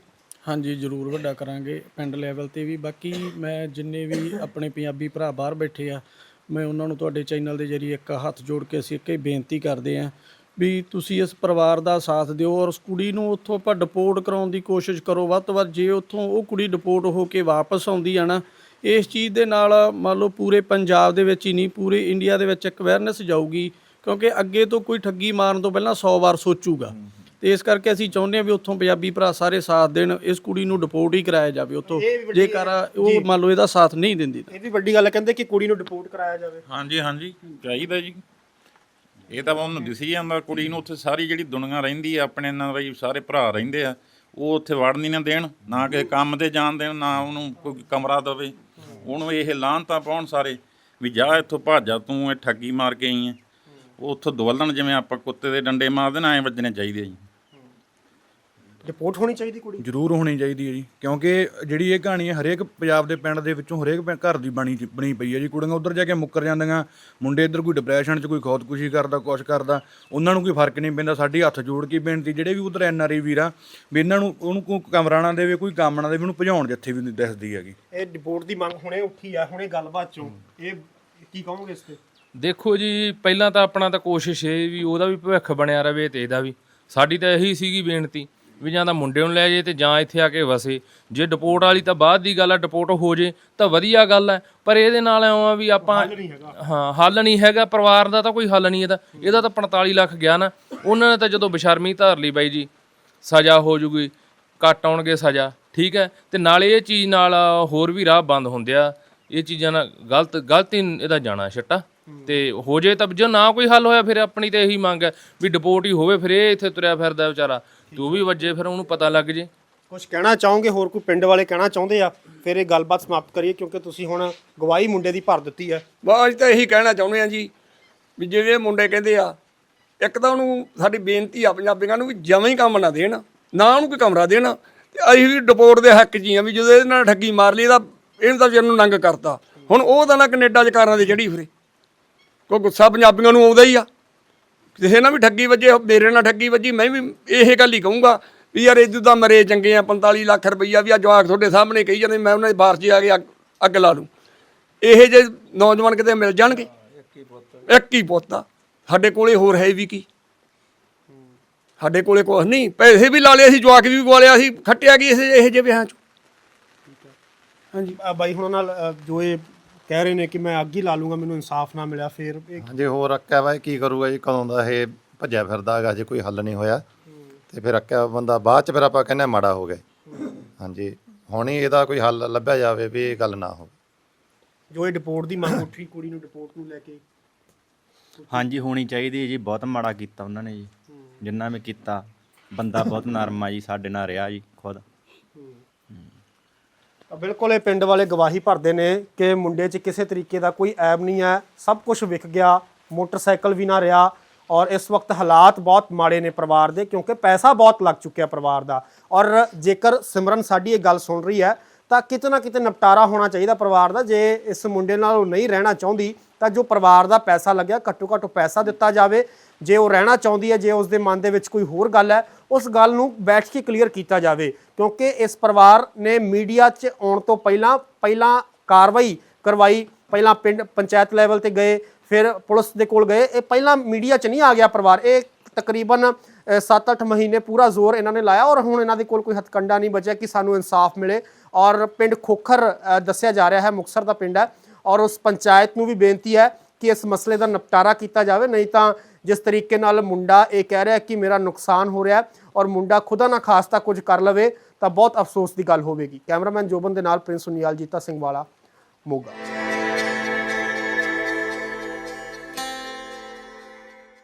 ਹਾਂਜੀ ਜ਼ਰੂਰ ਵੱਡਾ ਕਰਾਂਗੇ। ਪਿੰਡ ਲੈਵਲ ਤੇ ਵੀ। ਬਾਕੀ ਮੈਂ ਜਿੰਨੇ ਵੀ ਆਪਣੇ ਪੰਜਾਬੀ ਭਰਾ ਬਾਹਰ ਬੈਠੇ ਆ ਮੈਂ ਉਹਨਾਂ ਨੂੰ ਤੁਹਾਡੇ ਚੈਨਲ ਦੇ ਜਰੀਏ ਇੱਕ ਹੱਥ ਜੋੜ ਕੇ ਅਸੀਂ ਇੱਕ ਹੀ ਬੇਨਤੀ ਕਰਦੇ ਆਂ ਵੀ ਤੁਸੀਂ ਇਸ ਪਰਿਵਾਰ ਦਾ ਸਾਥ ਦਿਓ ਔਰ ਉਸ ਕੁੜੀ ਨੂੰ ਉੱਥੋਂ ਆਪਾਂ ਡਿਪੋਰਟ ਕਰਾਉਣ ਦੀ ਕੋਸ਼ਿਸ਼ ਕਰੋ। ਵੱਧ ਤੋਂ ਵੱਧ ਜੇ ਉੱਥੋਂ ਉਹ ਕੁੜੀ ਡਿਪੋਰਟ ਹੋ ਕੇ ਵਾਪਸ ਆਉਂਦੀ ਆ ਨਾ, ਇਸ ਚੀਜ਼ ਦੇ ਨਾਲ ਮੰਨ ਲਓ ਪੂਰੇ ਪੰਜਾਬ ਦੇ ਵਿੱਚ ਹੀ ਨਹੀਂ, ਪੂਰੇ ਇੰਡੀਆ ਦੇ ਵਿੱਚ ਇੱਕ ਅਵੇਅਰਨੈਸ ਜਾਊਗੀ ਕਿਉਂਕਿ ਅੱਗੇ ਤੋਂ ਕੋਈ ਠੱਗੀ ਮਾਰਨ ਤੋਂ ਪਹਿਲਾਂ 100 ਵਾਰ ਸੋਚੂਗਾ। ਤੇ ਇਸ ਕਰਕੇ ਅਸੀਂ ਚਾਹੁੰਦੇ ਹਾਂ ਵੀ ਉੱਥੋਂ ਪੰਜਾਬੀ ਭਰਾ ਸਾਰੇ ਸਾਥ ਦੇਣ ਇਸ ਕੁੜੀ ਨੂੰ ਡਿਪੋਰਟ ਹੀ ਕਰਾਇਆ ਜਾਵੇ ਉੱਥੋਂ। ਜੇਕਰ ਉਹ ਮੰਨ ਲਓ ਇਹਦਾ ਸਾਥ ਨਹੀਂ ਦਿੰਦੀ ਤਾਂ। ਇਹ ਵੀ ਵੱਡੀ ਗੱਲ ਹੈ ਕਹਿੰਦੇ ਕਿ ਕੁੜੀ ਨੂੰ ਡਿਪੋਰਟ ਕਰਾਇਆ ਜਾਵੇ। ਹਾਂਜੀ ਹਾਂਜੀ। ਚਾਹੀਦਾ ਜੀ। ਇਹ ਤਾਂ ਉਹਨੂੰ ਦਿਸੀ ਜਾਂਦਾ ਕੁੜੀ ਨੂੰ ਉੱਥੇ ਸਾਰੀ ਜਿਹੜੀ ਦੁਨੀਆ ਰਹਿੰਦੀ ਆ ਆਪਣੇ ਨਾਲ ਬਈ ਸਾਰੇ ਭਰਾ ਰਹਿੰਦੇ ਆ ਉਹ ਉੱਥੇ ਵੜਨ ਨਹੀਂ ਨਾ ਦੇਣ ਨਾ ਕਿਸੇ ਕੰਮ ਤੇ ਜਾਣ ਦੇਣ ਨਾ ਉਹਨੂੰ ਕੋਈ ਕਮਰਾ ਦੇਵੇ। ਉਹਨੂੰ ਇਹ ਲਾਹਨਤਾਂ ਪਾਉਣ ਸਾਰੇ ਵੀ ਜਾ ਇੱਥੋਂ ਭੱਜ ਜਾ ਤੂੰ ਇਹ ਠੱਗੀ ਮਾਰ ਕੇ ਆਈ ਐ ਉਹ ਉੱਥੋਂ ਦਵਲਣ ਜਿਵੇਂ ਆਪਾਂ ਕੁੱਤੇ ਦੇ ਡੰਡੇ ਮਾਰਦੇ ਨਾ ਐ ਵੱਜਣੇ ਚਾਹੀਦੇ ਆ ਜੀ। ਡਿਪੋਰਟ ਹੋਣੀ ਚਾਹੀਦੀ ਕੁੜੀ? ਜ਼ਰੂਰ ਹੋਣੀ ਚਾਹੀਦੀ ਹੈ ਜੀ ਕਿਉਂਕਿ ਜਿਹੜੀ ਇਹ ਕਹਾਣੀ ਹੈ ਹਰੇਕ ਪੰਜਾਬ ਦੇ ਪਿੰਡ ਦੇ ਵਿੱਚੋਂ ਹਰੇਕ ਪਿੰ- ਘਰ ਦੀ ਬਣੀ ਬਣੀ ਪਈ ਹੈ ਜੀ। ਕੁੜੀਆਂ ਉਧਰ ਜਾ ਕੇ ਮੁੱਕਰ ਜਾਂਦੀਆਂ ਮੁੰਡੇ ਇੱਧਰ ਕੋਈ ਡਿਪਰੈਸ਼ਨ 'ਚ ਕੋਈ ਖੁਦਕੁਸ਼ੀ ਕਰਦਾ ਕੁਛ ਕਰਦਾ ਉਹਨਾਂ ਨੂੰ ਕੋਈ ਫ਼ਰਕ ਨਹੀਂ ਪੈਂਦਾ। ਸਾਡੀ ਹੱਥ ਜੋੜ ਕੇ ਬੇਨਤੀ ਜਿਹੜੇ ਵੀ ਉਧਰ ਐਨ ਆਰ ਆਈ ਵੀਰ ਆ ਵੀ ਇਹਨਾਂ ਨੂੰ ਉਹਨੂੰ ਕੋਈ ਕਮਰਾ ਨਾ ਦੇਵੇ ਕੋਈ ਕੰਮ ਨਾ ਦੇਵੇ ਉਹਨੂੰ ਭਜਾਉਣ ਜਿੱਥੇ ਵੀ ਦਿਸਦੀ ਹੈਗੀ। ਇਹ ਡਿਪੋਰਟ ਦੀ ਮੰਗ ਹੁਣੇ ਉੱਠੀ ਆ ਹੁਣੇ ਗੱਲਬਾਤ ਚੋਂ। ਇਹ ਕੀ ਕਹੋਗੇ ਇਸ ਤੇ? ਦੇਖੋ ਜੀ ਪਹਿਲਾਂ ਤਾਂ ਆਪਣਾ ਤਾਂ ਕੋਸ਼ਿਸ਼ ਇਹ ਵੀ ਉਹਦਾ ਵੀ ਭਵਿੱਖ ਬਣਿਆ ਰਵੇ ਤੇ ਇਹਦਾ ਵੀ। ਸਾਡੀ ਤਾਂ ਇਹੀ ਸੀਗੀ ਬੇਨਤੀ ਵੀ ਜਾਂ ਤਾਂ ਮੁੰਡੇ ਨੂੰ ਲੈ ਜੇ ਤੇ ਜਾਂ ਇੱਥੇ ਆ ਕੇ ਵਸੇ। ਜੇ ਡਿਪੋਰਟ ਵਾਲੀ ਤਾਂ ਬਾਅਦ ਦੀ ਗੱਲ ਆ ਡਿਪੋਰਟ ਹੋ ਜੇ ਤਾਂ ਵਧੀਆ ਗੱਲ ਹੈ ਪਰ ਇਹਦੇ ਨਾਲ ਐਂ ਆ ਵੀ ਆਪਾਂ ਹਾਂ ਹੱਲ ਨਹੀਂ ਹੈਗਾ ਪਰਿਵਾਰ ਦਾ ਤਾਂ ਕੋਈ ਹੱਲ ਨਹੀਂ ਇਹਦਾ। ਇਹਦਾ ਤਾਂ 45 ਲੱਖ ਗਿਆ ਨਾ। ਉਹਨਾਂ ਨੇ ਤਾਂ ਜਦੋਂ ਬਸ਼ਰਮੀ ਧਾਰ ਲਈ ਬਾਈ ਜੀ ਸਜ਼ਾ ਹੋ ਜੂਗੀ ਕੱਟ ਆਉਣਗੇ ਸਜ਼ਾ ਠੀਕ ਹੈ? ਤੇ ਨਾਲੇ ਇਹ ਚੀਜ਼ ਨਾਲ ਹੋਰ ਵੀ ਰਾਹ ਬੰਦ ਹੁੰਦੇ ਆ। ਇਹ ਚੀਜ਼ਾਂ ਨਾਲ ਗਲਤ ਗਲਤ ਇਹਦਾ ਜਾਣਾ ਛੱਟਾ। ਤੇ ਹੋ ਜੇ ਤਾਂ ਜੇ ਨਾ ਕੋਈ ਹੱਲ ਹੋਇਆ ਫਿਰ ਆਪਣੀ ਤੇ ਇਹੀ ਮੰਗ ਹੈ ਵੀ ਡਿਪੋਰਟ ਹੀ ਹੋਵੇ ਫਿਰ ਇਹ ਇੱਥੇ ਤੁਰਿਆ ਫਿਰਦਾ ਵਿਚਾਰਾ। ਤੂੰ ਵੀ ਵੱਜੇ ਫਿਰ ਉਹਨੂੰ ਪਤਾ ਲੱਗ ਜੇ। ਕੁਝ ਕਹਿਣਾ ਚਾਹੋਗੇ? ਹੋਰ ਕੋਈ ਪਿੰਡ ਵਾਲੇ ਕਹਿਣਾ ਚਾਹੁੰਦੇ ਆ? ਫਿਰ ਇਹ ਗੱਲਬਾਤ ਸਮਾਪਤ ਕਰੀਏ ਕਿਉਂਕਿ ਤੁਸੀਂ ਹੁਣ ਗਵਾਹੀ ਮੁੰਡੇ ਦੀ ਭਰ ਦਿੱਤੀ ਹੈ। ਬਸ ਅਸੀਂ ਤਾਂ ਇਹੀ ਕਹਿਣਾ ਚਾਹੁੰਦੇ ਆ ਜੀ ਵੀ ਜਿਵੇਂ ਇਹ ਮੁੰਡੇ ਕਹਿੰਦੇ ਆ ਇੱਕ ਤਾਂ ਉਹਨੂੰ ਸਾਡੀ ਬੇਨਤੀ ਆ ਪੰਜਾਬੀਆਂ ਨੂੰ ਵੀ ਜਮਾਂ ਹੀ ਕੰਮ ਨਾ ਦੇਣ ਨਾ ਉਹਨੂੰ ਕੋਈ ਕਮਰਾ ਦੇਣ ਤੇ ਅਸੀਂ ਵੀ ਡਿਪੋਰਟ ਦੇ ਹੱਕ 'ਚ ਹੀ ਆ ਵੀ ਜਦੋਂ ਇਹਦੇ ਨਾਲ ਠੱਗੀ ਮਾਰ ਲਈ ਇਹਦਾ ਇਹਨੂੰ ਤਾਂ ਵਿਚਾਰ ਨੂੰ ਨੰਗ ਕਰਤਾ। ਹੁਣ ਉਹ ਤਾਂ ਨਾ ਕੈਨੇਡਾ 'ਚ ਕਾਰਾਂ ਦੇ ਚੜੀ ਫਿਰੇ। ਕੋਈ ਗੁੱਸਾ ਪੰਜਾਬੀਆਂ ਨੂੰ ਆਉਂਦਾ ਹੀ ਆ। ਕਿਸੇ ਨਾਲ ਵੀ ਠੱਗੀ ਵੱਜੇ, ਮੇਰੇ ਨਾਲ ਠੱਗੀ ਵੱਜੀ, ਮੈਂ ਵੀ ਇਹ ਗੱਲ ਹੀ ਕਹੂੰਗਾ ਵੀ ਯਾਰ ਇਦੋਂ ਤਾਂ ਮਰੇ ਚੰਗੇ ਆ 45 ਲੱਖ ਰੁਪਈਆ ਵੀ ਆ, ਜਵਾਕ ਤੁਹਾਡੇ ਸਾਹਮਣੇ ਕਹੀ ਜਾਂਦੇ, ਮੈਂ ਉਹਨਾਂ ਦੇ ਬਾਹਰ 'ਚ ਆ ਕੇ ਅੱਗ- ਲਾ ਦੂੰ। ਇਹ ਜੇ ਨੌਜਵਾਨ ਕਿਤੇ ਮਿਲ ਜਾਣਗੇ, ਇੱਕ ਹੀ ਪੁੱਤ ਆ। ਸਾਡੇ ਕੋਲੇ ਹੋਰ ਹੈ ਵੀ ਕੀ? ਸਾਡੇ ਕੋਲੇ ਕੁਛ ਨਹੀਂ, ਪੈਸੇ ਵੀ ਲਾ ਲਏ ਅਸੀਂ ਜਵਾਕ ਵੀ ਗਵਾ ਸੀ, ਖੱਟਿਆ ਕੀ ਇਸ ਇਹ ਜਿਹੇ ਵਿਆਹਾਂ 'ਚ? ਹਾਂਜੀ ਬਾਈ ਹੁਣ ਨਾਲ ਜੋ ਇਹ ਕਹਿ ਰਹੇ ਨੇ ਕਿ ਮੈਂ ਅੱਗ ਹੀ ਲਾ ਲੂੰਗਾ ਮੈਨੂੰ ਇਨਸਾਫ ਨਾ ਮਿਲਿਆ ਫਿਰ ਇਹ ਜੇ ਹੋਰ ਅੱਕਿਆ ਵਾ ਇਹ ਕੀ ਕਰੂਗਾ ਜੀ ਕਦੋਂ ਦਾ ਇਹ ਭੱਜਿਆ ਫਿਰਦਾ ਹੈਗਾ ਜੇ ਕੋਈ ਹੱਲ ਨਹੀਂ ਹੋਇਆ। ਤੇ ਫਿਰ ਅੱਕਿਆ ਬੰਦਾ ਬਾਅਦ ਚ ਫਿਰ ਆਪਾਂ ਕਹਿੰਦੇ ਮਾੜਾ ਹੋ ਗਿਆ। ਹਾਂਜੀ ਹੁਣ ਹੀ ਇਹਦਾ ਕੋਈ ਹੱਲ ਲੱਭਿਆ ਜਾਵੇ ਵੀ ਇਹ ਗੱਲ ਨਾ ਹੋਵੇ। ਜੋ ਇਹ ਡਿਪੋਰਟ ਦੀ ਮੰਗ ਉੱਠੀ ਕੁੜੀ ਨੂੰ ਡਿਪੋਰਟ ਨੂੰ ਲੈ ਕੇ। ਹਾਂਜੀ ਹੋਣੀ ਚਾਹੀਦੀ ਹੈ ਜੀ ਬਹੁਤ ਮਾੜਾ ਕੀਤਾ ਉਹਨਾਂ ਨੇ ਜੀ। ਜਿੰਨਾ ਵੀ ਕੀਤਾ ਬੰਦਾ ਬਹੁਤ ਨਰਮ ਆ ਜੀ ਸਾਡੇ ਨਾਲ ਰਿਹਾ ਜੀ ਖੁਦ। ਬਿਲਕੁਲ ਇਹ ਪਿੰਡ ਵਾਲੇ ਗਵਾਹੀ ਭਰਦੇ ਨੇ ਕਿ ਮੁੰਡੇ 'ਚ ਕਿਸੇ ਤਰੀਕੇ ਦਾ ਕੋਈ ਐਬ ਨਹੀਂ ਹੈ। ਸਭ ਕੁਝ ਵਿਕ ਗਿਆ, ਮੋਟਰਸਾਈਕਲ ਵੀ ਨਾ ਰਿਹਾ ਔਰ ਇਸ ਵਕਤ ਹਾਲਾਤ ਬਹੁਤ ਮਾੜੇ ਨੇ ਪਰਿਵਾਰ ਦੇ ਕਿਉਂਕਿ ਪੈਸਾ ਬਹੁਤ ਲੱਗ ਚੁੱਕਿਆ ਪਰਿਵਾਰ ਦਾ। ਔਰ ਜੇਕਰ ਸਿਮਰਨ ਸਾਡੀ ਇਹ ਗੱਲ ਸੁਣ ਰਹੀ ਹੈ, ਤਾਂ ਕਿਤੇ ਨਾ ਕਿਤੇ ਨਿਪਟਾਰਾ ਹੋਣਾ ਚਾਹੀਦਾ ਪਰਿਵਾਰ ਦਾ। ਜੇ ਇਸ ਮੁੰਡੇ ਨਾਲ ਉਹ ਨਹੀਂ ਰਹਿਣਾ ਚਾਹੁੰਦੀ, ਤਾਂ ਜੋ ਪਰਿਵਾਰ ਦਾ ਪੈਸਾ ਲੱਗਿਆ, ਘੱਟੋ ਘੱਟ ਪੈਸਾ ਦਿੱਤਾ ਜਾਵੇ। ਜੇ ਉਹ ਰਹਿਣਾ ਚਾਹੁੰਦੀ ਹੈ, ਜੇ ਉਸ ਦੇ ਮਨ ਦੇ ਵਿੱਚ ਕੋਈ ਹੋਰ ਗੱਲ ਹੈ ਉਸ ਗੱਲ ਨੂੰ ਬੈਠ ਕੇ ਕਲੀਅਰ ਕੀਤਾ ਜਾਵੇ, ਕਿਉਂਕਿ ਇਸ ਪਰਿਵਾਰ ਨੇ ਮੀਡੀਆ 'ਚ ਆਉਣ ਤੋਂ ਪਹਿਲਾਂ ਪਹਿਲਾਂ ਕਾਰਵਾਈ ਕਰਵਾਈ, ਪਹਿਲਾਂ ਪਿੰਡ, ਪੰਚਾਇਤ ਲੈਵਲ ਤੇ ਗਏ, ਫਿਰ ਪੁਲਿਸ ਦੇ ਕੋਲ ਗਏ, ਇਹ ਪਹਿਲਾਂ ਮੀਡੀਆ 'ਚ ਨਹੀਂ ਆ ਗਿਆ ਪਰਿਵਾਰ, ਇਹ ਤਕਰੀਬਨ 7-8 ਮਹੀਨੇ ਪੂਰਾ ਜ਼ੋਰ ਇਹਨਾਂ ਨੇ ਲਾਇਆ ਔਰ ਹੁਣ ਇਹਨਾਂ ਦੇ ਕੋਲ ਕੋਈ ਹਥਕੰਡਾ ਨਹੀਂ ਬਚਿਆ ਕਿ ਸਾਨੂੰ ਇਨਸਾਫ ਮਿਲੇ ਔਰ ਪਿੰਡ ਖੋਖਰ ਦੱਸਿਆ ਜਾ ਰਿਹਾ ਹੈ, ਮੁਕਸਰ ਦਾ ਪਿੰਡ ਹੈ ਔਰ ਉਸ ਪੰਚਾਇਤ ਨੂੰ ਵੀ ਬੇਨਤੀ ਹੈ ਕਿ ਇਸ ਮਸਲੇ ਦਾ ਨਿਪਟਾਰਾ ਕੀਤਾ ਜਾਵੇ, ਨਹੀਂ ਤਾਂ ਜਿਸ ਤਰੀਕੇ ਨਾਲ ਮੁੰਡਾ ਇਹ ਕਹਿ ਰਿਹਾ ਕਿ ਮੇਰਾ ਨੁਕਸਾਨ ਹੋ ਰਿਹਾ ਔਰ ਮੁੰਡਾ ਖੁਦਾ ਨਾ ਖਾਸਤਾ ਕੁਝ ਕਰ ਲਵੇ, ਤਾਂ ਬਹੁਤ ਅਫਸੋਸ ਦੀ ਗੱਲ ਹੋਵੇਗੀ। ਕੈਮਰਾਮੈਨ ਜੋਬਨ ਦੇ ਨਾਲ ਪ੍ਰਿੰਸ ਸੁਨੀਲ ਜੀਤਾ ਸਿੰਘ ਵਾਲਾ ਮੋਗਾ।